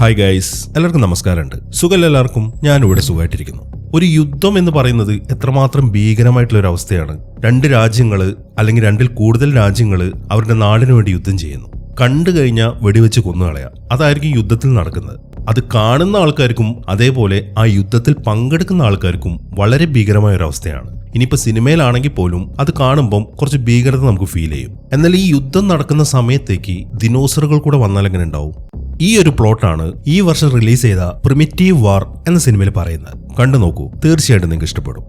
Hi guys എല്ലാവർക്കും നമസ്കാരമുണ്ട്. സുഖം എല്ലാവർക്കും? ഞാനിവിടെ സുഖമായിട്ടിരിക്കുന്നു. ഒരു യുദ്ധം എന്ന് പറയുന്നത് എത്രമാത്രം ഭീകരമായിട്ടുള്ള ഒരു അവസ്ഥയാണ്. രണ്ട് രാജ്യങ്ങൾ അല്ലെങ്കിൽ രണ്ടിൽ കൂടുതൽ രാജ്യങ്ങൾ അവരുടെ നാടിനു വേണ്ടി യുദ്ധം ചെയ്യുന്നു. കണ്ടു കഴിഞ്ഞാൽ വെടിവെച്ച് കൊന്നുകളയാം അതായിരിക്കും യുദ്ധത്തിൽ നടക്കുന്നത്. അത് കാണുന്ന ആൾക്കാർക്കും അതേപോലെ ആ യുദ്ധത്തിൽ പങ്കെടുക്കുന്ന ആൾക്കാർക്കും വളരെ ഭീകരമായ ഒരു അവസ്ഥയാണ്. ഇനിയിപ്പോൾ സിനിമയിലാണെങ്കിൽ പോലും അത് കാണുമ്പം കുറച്ച് ഭീകരത നമുക്ക് ഫീൽ ചെയ്യും. എന്നാൽ ഈ യുദ്ധം നടക്കുന്ന സമയത്തേക്ക് ദിനോസറുകൾ കൂടെ വന്നാൽ എങ്ങനെ ഉണ്ടാവും? ഈ ഒരു പ്ലോട്ടാണ് ഈ വർഷം റിലീസ് ചെയ്ത പ്രിമിറ്റീവ് വാർ എന്ന സിനിമയിൽ പറയുന്നത്. കണ്ടു നോക്കൂ. തീർച്ചയായിട്ടും നിങ്ങൾക്ക് ഇഷ്ടപ്പെടും.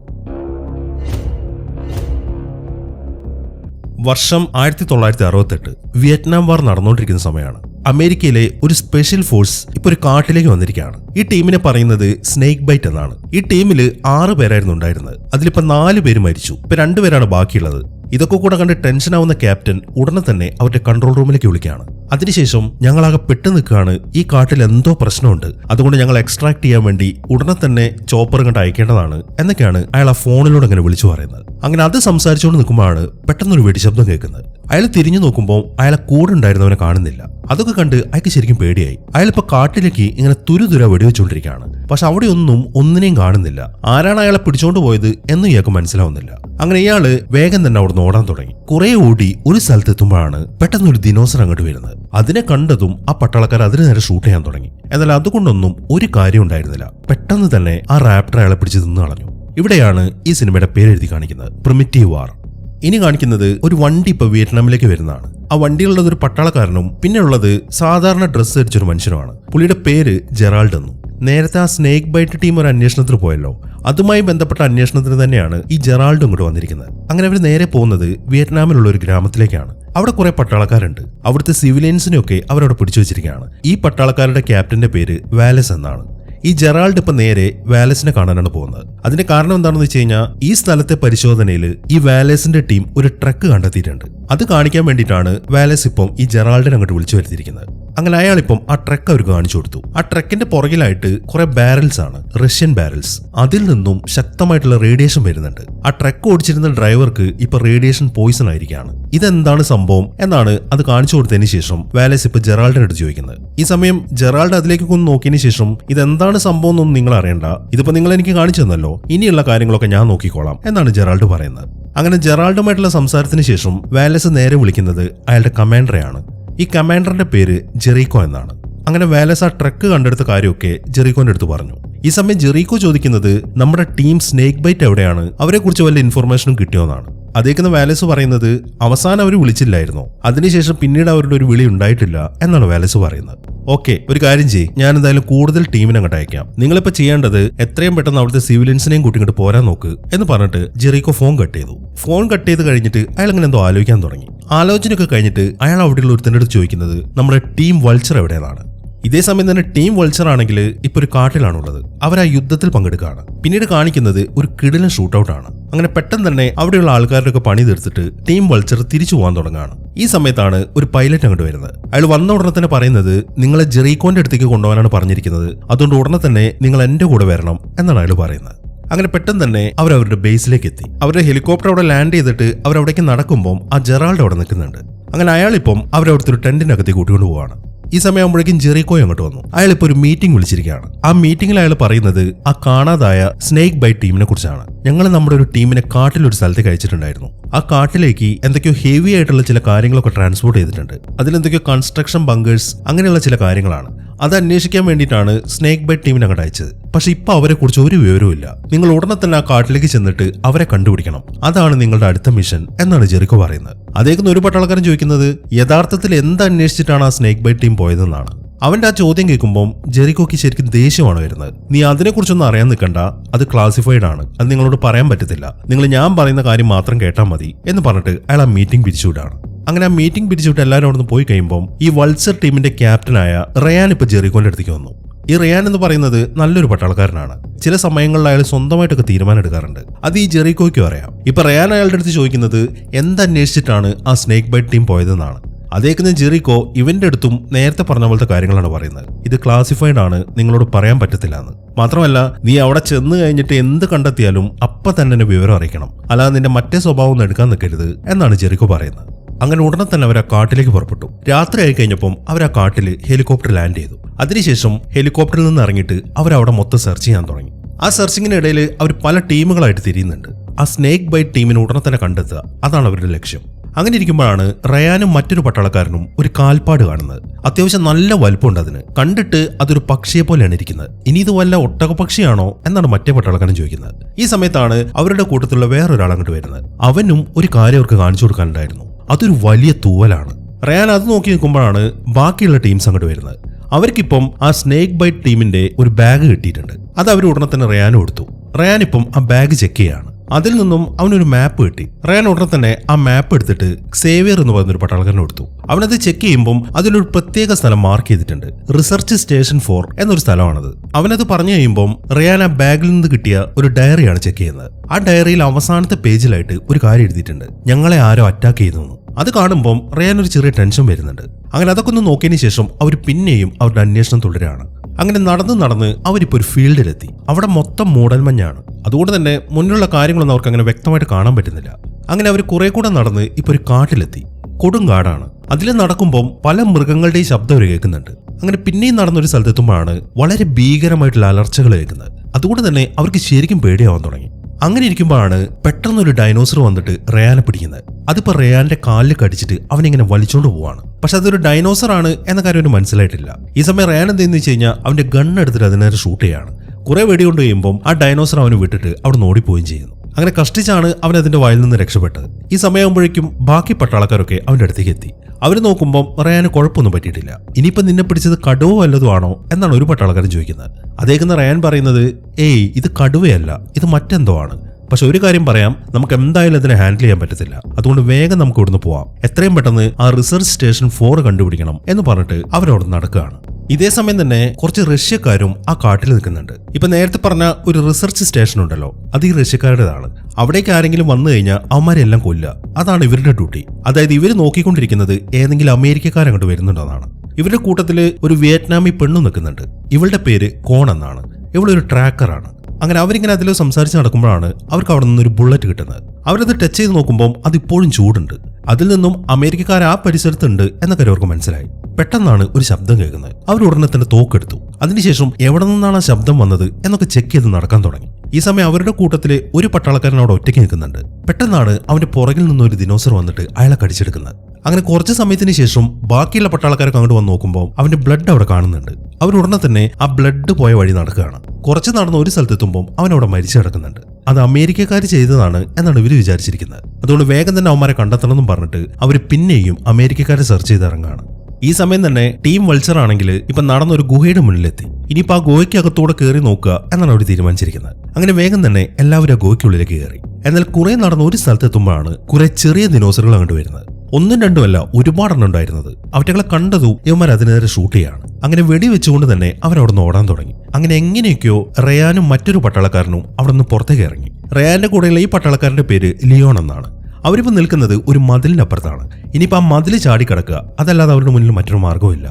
വർഷം ആയിരത്തി തൊള്ളായിരത്തി അറുപത്തെട്ട് വിയറ്റ്നാം വാർ നടന്നുകൊണ്ടിരിക്കുന്ന സമയമാണ്. അമേരിക്കയിലെ ഒരു സ്പെഷ്യൽ ഫോഴ്സ് ഇപ്പോൾ ഒരു കാട്ടിലേക്ക് വന്നിരിക്കുകയാണ്. ഈ ടീമിനെ പറയുന്നത് സ്നേക്ക് ബൈറ്റ് എന്നാണ്. ഈ ടീമിൽ ആറ് പേരായിരുന്നു ഉണ്ടായിരുന്നത്. അതിലിപ്പോ നാല് പേര് മരിച്ചു. ഇപ്പൊ രണ്ടുപേരാണ് ബാക്കിയുള്ളത്. ഇതൊക്കെ കൂടെ കണ്ട് ടെൻഷൻ ആവുന്ന ക്യാപ്റ്റൻ ഉടനെ തന്നെ അവരുടെ കൺട്രോൾ റൂമിലേക്ക് വിളിക്കുകയാണ്. അതിനുശേഷം ഞങ്ങളാകെ പെട്ടു നിൽക്കുകയാണ്. ഈ കാട്ടിൽ എന്തോ പ്രശ്നമുണ്ട്. അതുകൊണ്ട് ഞങ്ങൾ എക്സ്ട്രാക്ട് ചെയ്യാൻ വേണ്ടി ഉടനെ തന്നെ ചോപ്പർ കണ്ട് അയക്കേണ്ടതാണ് എന്നൊക്കെയാണ് അയാൾ ആ ഫോണിലൂടെ അങ്ങനെ വിളിച്ചു പറയുന്നത്. അങ്ങനെ അത് സംസാരിച്ചുകൊണ്ട് നിൽക്കുമ്പോഴാണ് പെട്ടെന്നൊരു വെടിശബ്ദം കേൾക്കുന്നത്. അയാൾ തിരിഞ്ഞു നോക്കുമ്പോൾ അയാളെ കൂടെ ഉണ്ടായിരുന്നവനെ കാണുന്നില്ല. അതൊക്കെ കണ്ട് അയാൾക്ക് ശരിക്കും പേടിയായി. അയാൾ ഇപ്പൊ കാട്ടിലേക്ക് ഇങ്ങനെ തുരുതുര വെടിവെച്ചുകൊണ്ടിരിക്കുകയാണ്. പക്ഷെ അവിടെ ഒന്നും ഒന്നിനെയും കാണുന്നില്ല. ആരാണ് അയാളെ പിടിച്ചോണ്ട് പോയത് എന്ന് ഇയാൾക്ക് മനസ്സിലാവുന്നില്ല. അങ്ങനെ ഇയാൾ വേഗം തന്നെ അവിടെ ഓടാൻ തുടങ്ങി. കുറെ ഓടി ഒരു സ്ഥലത്ത് എത്തുമ്പോഴാണ് പെട്ടെന്ന് ഒരു ദിനോസർ അങ്ങോട്ട് വരുന്നത്. അതിനെ കണ്ടതും ആ പട്ടാളക്കാർ അതിന് നേരെ ഷൂട്ട് ചെയ്യാൻ തുടങ്ങി. എന്നാൽ അതുകൊണ്ടൊന്നും ഒരു കാര്യം ഉണ്ടായിരുന്നില്ല. പെട്ടെന്ന് തന്നെ ആ റാപ്റ്റർ അയാളെ പിടിച്ച് തിന്നു കളഞ്ഞു. ഇവിടെയാണ് ഈ സിനിമയുടെ പേരെഴുതി കാണിക്കുന്നത്. Primitive war. ഇനി കാണിക്കുന്നത് ഒരു വണ്ടി ഇപ്പൊ വിയറ്റ്നാമിലേക്ക് വരുന്നതാണ്. ആ വണ്ടിയിലുള്ളത് ഒരു പട്ടാളക്കാരനും പിന്നെയുള്ളത് സാധാരണ ഡ്രസ്സ് ധരിച്ചൊരു മനുഷ്യനുമാണ്. പുള്ളിയുടെ പേര് ജെറാൾഡ് എന്നും. നേരത്തെ ആ സ്നേക്ക് ബൈറ്റ് ടീം ഒരു അന്വേഷണത്തിന് പോയല്ലോ. അതുമായി ബന്ധപ്പെട്ട അന്വേഷണത്തിന് തന്നെയാണ് ഈ ജെറാൾഡ് ഇങ്ങോട്ട് വന്നിരിക്കുന്നത്. അങ്ങനെ അവർ നേരെ പോകുന്നത് വിയറ്റ്നാമിലുള്ള ഒരു ഗ്രാമത്തിലേക്കാണ്. അവിടെ കുറെ പട്ടാളക്കാരുണ്ട്. അവിടുത്തെ സിവിലിയൻസിനെയൊക്കെ അവരവിടെ പിടിച്ചു വെച്ചിരിക്കുകയാണ്. ഈ പട്ടാളക്കാരുടെ ക്യാപ്റ്റന്റെ പേര് വാലസ് എന്നാണ്. ഈ ജെറാൾഡ് ഇപ്പൊ നേരെ വാലസിനെ കാണാനാണ് പോകുന്നത്. അതിന്റെ കാരണം എന്താണെന്ന് വെച്ച് കഴിഞ്ഞാൽ ഈ സ്ഥലത്തെ പരിശോധനയിൽ ഈ വാലസിന്റെ ടീം ഒരു ട്രക്ക് കണ്ടെത്തിയിട്ടുണ്ട്. അത് കാണിക്കാൻ വേണ്ടിയിട്ടാണ് വാലസ് ഇപ്പം ഈ ജെറാൾഡിനെ അങ്ങോട്ട് വിളിച്ചു വരുത്തിയിരിക്കുന്നത്. അങ്ങനെ അയാൾ ഇപ്പം ആ ട്രക്ക് അവർക്ക് കാണിച്ചു കൊടുത്തു. ആ ട്രക്കിന്റെ പുറകിലായിട്ട് കുറെ ബാരൽസ് ആണ് റഷ്യൻ ബാരൽസ് അതിൽ നിന്നും ശക്തമായിട്ടുള്ള റേഡിയേഷൻ വരുന്നുണ്ട്. ആ ട്രക്ക് ഓടിച്ചിരുന്ന ഡ്രൈവർക്ക് ഇപ്പൊ റേഡിയേഷൻ പോയിസൺ ആയിരിക്കാണ് ഇതെന്താണ് സംഭവം എന്നാണ് അത് കാണിച്ചു കൊടുത്തതിന് ശേഷം വാലസ് ഇപ്പൊ ജെറാൾഡിനെ അടുത്ത് ചോദിക്കുന്നത്. ഈ സമയം ജെറാൾഡ് അതിലേക്ക് ഒന്ന് നോക്കിയതിന് ശേഷം ഇതെന്താണ് സംഭവം എന്നൊന്നും നിങ്ങൾ അറിയണ്ട. ഇതിപ്പോ നിങ്ങൾ എനിക്ക് കാണിച്ചു തന്നല്ലോ. ഇനിയുള്ള കാര്യങ്ങളൊക്കെ ഞാൻ നോക്കിക്കോളാം എന്നാണ് ജെറാൾഡ് പറയുന്നത്. അങ്ങനെ ജെറാൾഡുമായിട്ടുള്ള സംസാരത്തിന് ശേഷം വാലസ് നേരെ വിളിക്കുന്നത് അയാളുടെ കമാൻഡറെയാണ് ഈ കമാൻഡറിന്റെ പേര് ജെറീക്കോ എന്നാണ്. അങ്ങനെ വാലസ് ആ ട്രക്ക് കണ്ടെടുത്ത കാര്യമൊക്കെ ജെറീക്കോന്റെ അടുത്ത് പറഞ്ഞു. ഈ സമയം ജെറീക്കോ ചോദിക്കുന്നത് നമ്മുടെ ടീം സ്നേക്ക് ബൈറ്റ് എവിടെയാണ്? അവരെ കുറിച്ച് വല്ല ഇൻഫർമേഷനും കിട്ടിയോന്നാണ് അതേക്കുന്ന വാലസ് പറയുന്നത് അവസാനം അവർ വിളിച്ചില്ലായിരുന്നു. അതിനുശേഷം പിന്നീട് അവരുടെ ഒരു വിളി ഉണ്ടായിട്ടില്ല എന്നാണ് വാലസ് പറയുന്നത്. ഓക്കെ ഒരു കാര്യം ചെയ്യും. ഞാൻ എന്തായാലും കൂടുതൽ ടീമിനെ അങ്ങോട്ട് അയക്കാം. നിങ്ങളിപ്പോ ചെയ്യേണ്ടത് എത്രയും പെട്ടെന്ന് അവിടുത്തെ സിവിലിയൻസിനെയും കൂട്ടി ഇങ്ങോട്ട് പോരാൻ നോക്ക് എന്ന് പറഞ്ഞിട്ട് ജെറിക്കോ ഫോൺ കട്ട് ചെയ്തു. ഫോൺ കട്ട് ചെയ്ത് കഴിഞ്ഞിട്ട് അയാൾ അങ്ങനെ എന്തോ ആലോചിക്കാൻ തുടങ്ങി. ആലോചനയൊക്കെ കഴിഞ്ഞിട്ട് അയാൾ അവിടെയുള്ള ഒരുത്തന്റെ അടുത്ത് ചോദിക്കുന്നത് നമ്മുടെ ടീം വൾച്ചർ എവിടെയാണ് ഇതേ സമയം തന്നെ ടീം വൾച്ചർ ആണെങ്കിൽ ഇപ്പൊ ഒരു കാട്ടിലാണുള്ളത്. അവർ ആ യുദ്ധത്തിൽ പങ്കെടുക്കുകയാണ്. പിന്നീട് കാണിക്കുന്നത് ഒരു കിടിലൻ ഷൂട്ടൗട്ട് ആണ് അങ്ങനെ പെട്ടെന്ന് തന്നെ അവിടെയുള്ള ആൾക്കാരുടെയൊക്കെ പണി തീർത്തിട്ട് ടീം വൾച്ചർ തിരിച്ചു പോകാൻ തുടങ്ങുകയാണ്. ഈ സമയത്താണ് ഒരു പൈലറ്റ് അങ്ങോട്ട് വരുന്നത്. അയാൾ വന്ന ഉടനെ തന്നെ പറയുന്നത് നിങ്ങളെ ജെറീക്കോന്റെ അടുത്തേക്ക് കൊണ്ടുപോകാനാണ് പറഞ്ഞിരിക്കുന്നത്. അതുകൊണ്ട് ഉടനെ തന്നെ നിങ്ങൾ എന്റെ കൂടെ വരണം എന്നാണ് അയാൾ പറയുന്നത്. അങ്ങനെ പെട്ടെന്ന് തന്നെ അവർ അവരുടെ ബേസിലേക്ക് എത്തി. അവരുടെ ഹെലികോപ്റ്റർ അവിടെ ലാൻഡ് ചെയ്തിട്ട് അവർ നടക്കുമ്പോൾ ആ ജെറാൾഡ് അവിടെ നിൽക്കുന്നുണ്ട്. അങ്ങനെ അയാളിപ്പം അവരവിടുത്തെ ഒരു ടെന്റിനകത്തേക്ക് കൂട്ടിക്കൊണ്ട് പോവാണ് ഈ സമയമാകുമ്പോഴേക്കും ജെറിക്കോ അങ്ങോട്ട് വന്നു. അയാൾ ഇപ്പോൾ ഒരു മീറ്റിംഗ് വിളിച്ചിരിക്കുകയാണ്. ആ മീറ്റിംഗിൽ അയാൾ പറയുന്നത് ആ കാണാതായ സ്നേക്ക് ബൈ ടീമിനെ കുറിച്ചാണ്. ഞങ്ങൾ നമ്മുടെ ഒരു ടീമിനെ കാട്ടിലൊരു സ്ഥലത്തേക്ക് അയച്ചിട്ടുണ്ടായിരുന്നു ആ കാട്ടിലേക്ക് എന്തൊക്കെയോ ഹെവി ആയിട്ടുള്ള ചില കാര്യങ്ങളൊക്കെ ട്രാൻസ്പോർട്ട് ചെയ്തിട്ടുണ്ട്. അതിലെന്തൊക്കെയോ കൺസ്ട്രക്ഷൻ ബങ്കേഴ്സ് അങ്ങനെയുള്ള ചില കാര്യങ്ങളാണ്. അത് അന്വേഷിക്കാൻ വേണ്ടിയിട്ടാണ് സ്നേക്ക് ബൈറ്റ് ടീമിനെ അങ്ങോട്ട് അയച്ചത്. പക്ഷെ ഇപ്പൊ അവരെ കുറിച്ച് ഒരു വിവരവും ഇല്ല. നിങ്ങൾ ഉടനെ തന്നെ ആ കാട്ടിലേക്ക് ചെന്നിട്ട് അവരെ കണ്ടുപിടിക്കണം. അതാണ് നിങ്ങളുടെ അടുത്ത മിഷൻ എന്നാണ് ജെറിക്കോ പറയുന്നത്. അതേക്കുന്ന ഒരു പട്ടാളക്കാരൻ ചോദിക്കുന്നത് യഥാർത്ഥത്തിൽ എന്ത് അന്വേഷിച്ചിട്ടാണ് ആ സ്നേക്ക് ബൈറ്റ് ടീം പോയതെന്നാണ്. അവന്റെ ആ ചോദ്യം കേൾക്കുമ്പോൾ ജെറിക്കോക്ക് ശരിക്കും ദേഷ്യമാണ് വരുന്നത്. നീ അതിനെക്കുറിച്ചൊന്നും അറിയാൻ നിൽക്കണ്ട. അത് ക്ലാസിഫൈഡ് ആണ്. അത് നിങ്ങളോട് പറയാൻ പറ്റത്തില്ല. നിങ്ങൾ ഞാൻ പറയുന്ന കാര്യം മാത്രം കേട്ടാൽ മതി എന്ന് പറഞ്ഞിട്ട് അയാൾ ആ മീറ്റിംഗ് പിരിച്ചുവിടാണ്. അങ്ങനെ ആ മീറ്റിംഗ് പിരിച്ചുവിട്ട് എല്ലാവരും അവിടെ നിന്ന് പോയി കഴിയുമ്പോൾ ഈ വൾസർ ടീമിന്റെ ക്യാപ്റ്റനായ റയാൻ ഇപ്പൊ ജെറിക്കോന്റെ അടുത്തേക്ക് വന്നു. ഈ റിയാൻ എന്ന് പറയുന്നത് നല്ലൊരു പട്ടാളക്കാരനാണ്. ചില സമയങ്ങളിൽ അയാൾ സ്വന്തമായിട്ടൊക്കെ തീരുമാനം എടുക്കാറുണ്ട്. അത് ഈ ജെറിക്കോയ്ക്കും അറിയാം. ഇപ്പൊ റയാൻ അയാളുടെ അടുത്ത് ചോദിക്കുന്നത് എന്തന്വേഷിച്ചിട്ടാണ് ആ സ്നേക്ക് ബൈറ്റ് ടീം പോയതെന്നാണ്? അതേക്കുന്ന ജെറിക്കോ ഇവന്റെ അടുത്തും നേരത്തെ പറഞ്ഞ പോലത്തെ കാര്യങ്ങളാണ് പറയുന്നത്. ഇത് ക്ലാസിഫൈഡ് ആണ് നിങ്ങളോട് പറയാൻ പറ്റത്തില്ല എന്ന്. മാത്രമല്ല നീ അവിടെ ചെന്ന് കഴിഞ്ഞിട്ട് എന്ത് കണ്ടെത്തിയാലും അപ്പൊ തന്നെ വിവരം അറിയിക്കണം. അല്ലാതെ നിന്റെ മറ്റേ സ്വഭാവം ഒന്നും എടുക്കാൻ നിൽക്കരുത് എന്നാണ് ജെറിക്കോ പറയുന്നത്. അങ്ങനെ ഉടനെ തന്നെ അവർ ആ കാട്ടിലേക്ക് പുറപ്പെട്ടു. രാത്രി ആയി കഴിഞ്ഞപ്പം അവർ ആ കാട്ടിൽ ഹെലികോപ്റ്റർ ലാൻഡ് ചെയ്തു. അതിനുശേഷം ഹെലികോപ്റ്ററിൽ നിന്ന് ഇറങ്ങിയിട്ട് അവർ അവിടെ മൊത്തം സെർച്ച് ചെയ്യാൻ തുടങ്ങി. ആ സെർച്ചിങ്ങിനിടയിൽ അവർ പല ടീമുകളായിട്ട് തിരിയുന്നുണ്ട്. ആ സ്നേക്ക് ബൈറ്റ് ടീമിനെ ഉടനെ തന്നെ കണ്ടെത്തുക. അതാണ് അവരുടെ ലക്ഷ്യം. അങ്ങനെ ഇരിക്കുമ്പോഴാണ് റയാനും മറ്റൊരു പട്ടാളക്കാരനും ഒരു കാൽപ്പാട് കാണുന്നത്. അത്യാവശ്യം നല്ല വലുപ്പമുണ്ട് അതിന്. കണ്ടിട്ട് അതൊരു പക്ഷിയെ പോലെയാണ് ഇരിക്കുന്നത്. ഇനി ഇത് വല്ല ഒട്ടകപക്ഷിയാണോ എന്നാണ് മറ്റേ പട്ടാളക്കാരൻ ചോദിക്കുന്നത്. ഈ സമയത്താണ് അവരുടെ കൂട്ടത്തിലുള്ള വേറൊരാൾ അങ്ങോട്ട് വരുന്നത്. അവനും ഒരു കാര്യം അവർക്ക് കാണിച്ചു കൊടുക്കാനുണ്ടായിരുന്നു. അതൊരു വലിയ തൂവലാണ്. റയാൻ അത് നോക്കി നിൽക്കുമ്പോഴാണ് ബാക്കിയുള്ള ടീംസ് അങ്ങോട്ട് വരുന്നത്. അവർക്കിപ്പം ആ സ്നേക്ക് ബൈറ്റ് ടീമിന്റെ ഒരു ബാഗ് കിട്ടിയിട്ടുണ്ട്. അത് അവർ ഉടനെ തന്നെ റയാനും എടുത്തു. റയാൻ ഇപ്പം ആ ബാഗ് ചെക്ക് ചെയ്യാണ്. അതിൽ നിന്നും അവനൊരു മാപ്പ് കിട്ടി. റയാൻ ഉടനെ തന്നെ ആ മാപ്പ് എടുത്തിട്ട് സേവിയർ എന്ന് പറയുന്ന ഒരു പട്ടാളക്കാരനെ കൊടുത്തു അവനത് ചെക്ക് ചെയ്യുമ്പം അതിലൊരു പ്രത്യേക സ്ഥലം മാർക്ക് ചെയ്തിട്ടുണ്ട്. റിസർച്ച് സ്റ്റേഷൻ ഫോർ എന്നൊരു സ്ഥലമാണത്. അവനത് പറഞ്ഞു കഴിയുമ്പം റയാൻ ആ ബാഗിൽ നിന്ന് കിട്ടിയ ഒരു ഡയറിയാണ് ചെക്ക് ചെയ്യുന്നത്. ആ ഡയറിയിൽ അവസാനത്തെ പേജിലായിട്ട് ഒരു കാര്യം എഴുതിയിട്ടുണ്ട്. ഞങ്ങളെ ആരോ അറ്റാക്ക് ചെയ്തു അത് കാണുമ്പോൾ റിയാൻ ഒരു ചെറിയ ടെൻഷൻ വരുന്നുണ്ട്. അങ്ങനെ അതൊക്കെ ഒന്ന് നോക്കിയതിന് ശേഷം അവർ പിന്നെയും അവരുടെ അന്വേഷണം തുടരുകയാണ്. അങ്ങനെ നടന്ന് നടന്ന് അവരിപ്പോൾ ഒരു ഫീൽഡിലെത്തി. അവിടെ മൊത്തം മൂടൽമഞ്ഞാണ് അതുകൊണ്ട് തന്നെ മുന്നിലുള്ള കാര്യങ്ങളൊന്നും അവർക്ക് അങ്ങനെ വ്യക്തമായിട്ട് കാണാൻ പറ്റുന്നില്ല. അങ്ങനെ അവർ കുറെ കൂടെ നടന്ന് ഇപ്പോൾ ഒരു കാട്ടിലെത്തി. കൊടും കാടാണ്. അതിൽ നടക്കുമ്പം പല മൃഗങ്ങളുടെയും ശബ്ദം അവർ കേൾക്കുന്നുണ്ട്. അങ്ങനെ പിന്നെയും നടന്നൊരു സ്ഥലത്തെത്തുമ്പോഴാണ് വളരെ ഭീകരമായിട്ടുള്ള അലർച്ചകൾ കേൾക്കുന്നത്. അതുകൊണ്ട് തന്നെ അവർക്ക് ശരിക്കും പേടിയാവാൻ തുടങ്ങി. അങ്ങനെ ഇരിക്കുമ്പോഴാണ് പെട്ടെന്നൊരു ഡൈനോസർ വന്നിട്ട് റയാനെ പിടിക്കുന്നത്. അതിപ്പോൾ റയാന്റെ കാലിൽ കടിച്ചിട്ട് അവനിങ്ങനെ വലിച്ചോണ്ട് പോവാണ്. പക്ഷെ അതൊരു ഡൈനോസർ ആണ് എന്ന കാര്യം അവന് മനസ്സിലായിട്ടില്ല. ഈ സമയം റയാൻ എന്തെന്ന് വെച്ച് കഴിഞ്ഞാൽ അവന്റെ ഗണ്ണെടുത്തിട്ട് അതിനെ ഷൂട്ട് ചെയ്യാണ്. കുറെ വെടി കൊണ്ട് കഴിയുമ്പോൾ ആ ഡൈനോസർ അവന് വിട്ടിട്ട് അവിടെ ഓടിപ്പോവുകയും ചെയ്യുന്നു. അങ്ങനെ കഷ്ടിച്ചാണ് അവൻ അതിന്റെ വായിൽ നിന്ന് രക്ഷപ്പെട്ടത്. ഈ സമയമാകുമ്പോഴേക്കും ബാക്കി പട്ടാളക്കാരൊക്കെ അവന്റെ അടുത്തേക്ക് എത്തി. അവർ നോക്കുമ്പോൾ റയാന് കുഴപ്പമൊന്നും പറ്റിയിട്ടില്ല. ഇനിയിപ്പോ നിന്നെ പിടിച്ചത് കടുവോ വല്ലതും ആണോ എന്നാണ് ഒരു പട്ടാളക്കാരൻ ചോദിക്കുന്നത്. അതേക്കുന്ന റയാൻ പറയുന്നത് ഏയ് ഇത് കടുവയല്ല ഇത് മറ്റെന്തോ ആണ്. പക്ഷെ ഒരു കാര്യം പറയാം നമുക്ക് എന്തായാലും അതിനെ ഹാൻഡിൽ ചെയ്യാൻ പറ്റത്തില്ല. അതുകൊണ്ട് വേഗം നമുക്ക് ഇവിടുന്ന് പോവാം. എത്രയും പെട്ടെന്ന് ആ റിസർച്ച് സ്റ്റേഷൻ ഫോർ കണ്ടുപിടിക്കണം എന്ന് പറഞ്ഞിട്ട് അവരവിടെ നടക്കുകയാണ്. ഇതേ സമയം തന്നെ കുറച്ച് റഷ്യക്കാരും ആ കാട്ടിൽ നിൽക്കുന്നുണ്ട്. ഇപ്പൊ നേരത്തെ പറഞ്ഞ ഒരു റിസർച്ച് സ്റ്റേഷൻ ഉണ്ടല്ലോ അത് ഈ റഷ്യക്കാരുടേതാണ്. അവിടേക്ക് ആരെങ്കിലും വന്നു കഴിഞ്ഞാൽ അവന്മാരെല്ലാം കൊല്ലുക. അതാണ് ഇവരുടെ ഡ്യൂട്ടി. അതായത് ഇവർ നോക്കിക്കൊണ്ടിരിക്കുന്നത് ഏതെങ്കിലും അമേരിക്കക്കാരങ്ങോട്ട് വരുന്നുണ്ടെന്നാണ്. ഇവരുടെ കൂട്ടത്തിൽ ഒരു വിയറ്റ്നാമി പെണ്ണു നിൽക്കുന്നുണ്ട്. ഇവളുടെ പേര് കോൺ എന്നാണ്. ഇവളൊരു ട്രാക്കറാണ്. അങ്ങനെ അവരിങ്ങനെ അതിൽ സംസാരിച്ച് നടക്കുമ്പോഴാണ് അവർക്ക് അവിടെ നിന്നൊരു ബുള്ളറ്റ് കിട്ടുന്നത്. അവരത് ടച്ച് ചെയ്ത് നോക്കുമ്പോൾ അത് ഇപ്പോഴും ചൂടുണ്ട്. അതിൽ നിന്നും അമേരിക്കക്കാർ ആ പരിസരത്തുണ്ട് എന്നൊക്കെ അവർക്ക് മനസ്സിലായി. പെട്ടെന്നാണ് ഒരു ശബ്ദം കേൾക്കുന്നത്. അവർ ഉടനെ തന്നെ തോക്കെടുത്തു. അതിനുശേഷം എവിടെ നിന്നാണ് ആ ശബ്ദം വന്നത് എന്നൊക്കെ ചെക്ക് ചെയ്ത് നടക്കാൻ തുടങ്ങി. ഈ സമയം അവരുടെ കൂട്ടത്തിലെ ഒരു പട്ടാളക്കാരൻ അവിടെ ഒറ്റയ്ക്ക് നിൽക്കുന്നുണ്ട്. പെട്ടെന്നാണ് അവന്റെ പുറകിൽ നിന്നൊരു ദിനോസർ വന്നിട്ട് അയാളെ കടിച്ചെടുക്കുന്നത്. അങ്ങനെ കുറച്ച് സമയത്തിന് ശേഷം ബാക്കിയുള്ള പട്ടാളക്കാരൊക്കെ അങ്ങോട്ട് വന്ന് നോക്കുമ്പോൾ അവന്റെ ബ്ലഡ് അവിടെ കാണുന്നുണ്ട്. അവർ ഉടനെ തന്നെ ആ ബ്ലഡ് പോയ വഴി നടക്കുകയാണ്. കുറച്ച് നടന്ന് ഒരു സ്ഥലത്തെത്തുമ്പോൾ അവൻ അവിടെ മരിച്ചു കിടക്കുന്നുണ്ട്. അത് അമേരിക്കക്കാർ ചെയ്തതാണ് എന്നാണ് ഇവർ വിചാരിച്ചിരിക്കുന്നത്. അതുകൊണ്ട് വേഗം തന്നെ അവന്മാരെ കണ്ടെത്തണം എന്നും പറഞ്ഞിട്ട് അവർ പിന്നെയും അമേരിക്കക്കാരെ സെർച്ച് ചെയ്ത് ഇറങ്ങുകയാണ്. ഈ സമയം തന്നെ ടീം വൾച്ചർ ആണെങ്കിൽ ഇപ്പൊ നടന്ന ഒരു ഗുഹയുടെ മുന്നിലെത്തി. ഇനിയിപ്പോ ആ ഗുഹയ്ക്കകത്തൂടെ കയറി നോക്കുക എന്നാണ് അവർ തീരുമാനിച്ചിരിക്കുന്നത്. അങ്ങനെ വേഗം തന്നെ എല്ലാവരും ആ ഗുഹയ്ക്കുള്ളിലേക്ക് കയറി എന്നാൽ കുറെ നടന്ന ഒരു സ്ഥലത്തെത്തുമ്പോഴാണ് കുറെ ചെറിയ ദിനോസറുകൾ അങ്ങോട്ട് വരുന്നത്. ഒന്നും രണ്ടും അല്ല ഒരുപാടെണ്ണം ഉണ്ടായിരുന്നത്. അവറ്റകളെ കണ്ടതും ഇവന്മാർ അതിനെതിരെ ഷൂട്ട് ചെയ്യാണ്. അങ്ങനെ വെടിവെച്ചുകൊണ്ട് തന്നെ അവരവിടെ നിന്ന് ഓടാൻ തുടങ്ങി. അങ്ങനെ എങ്ങനെയൊക്കെയോ റയാനും മറ്റൊരു പട്ടാളക്കാരനും അവിടെ നിന്ന് പുറത്തേക്ക് ഇറങ്ങി. റയാന്റെ കൂടെയുള്ള ഈ പട്ടാളക്കാരന്റെ പേര് ലിയോൺ എന്നാണ്. അവരിപ്പോൾ നിൽക്കുന്നത് ഒരു മതിലിനപ്പുറത്താണ്. ഇനിയിപ്പോൾ ആ മതിൽ ചാടിക്കിടക്കുക അതല്ലാതെ അവരുടെ മുന്നിൽ മറ്റൊരു മാർഗവുമില്ല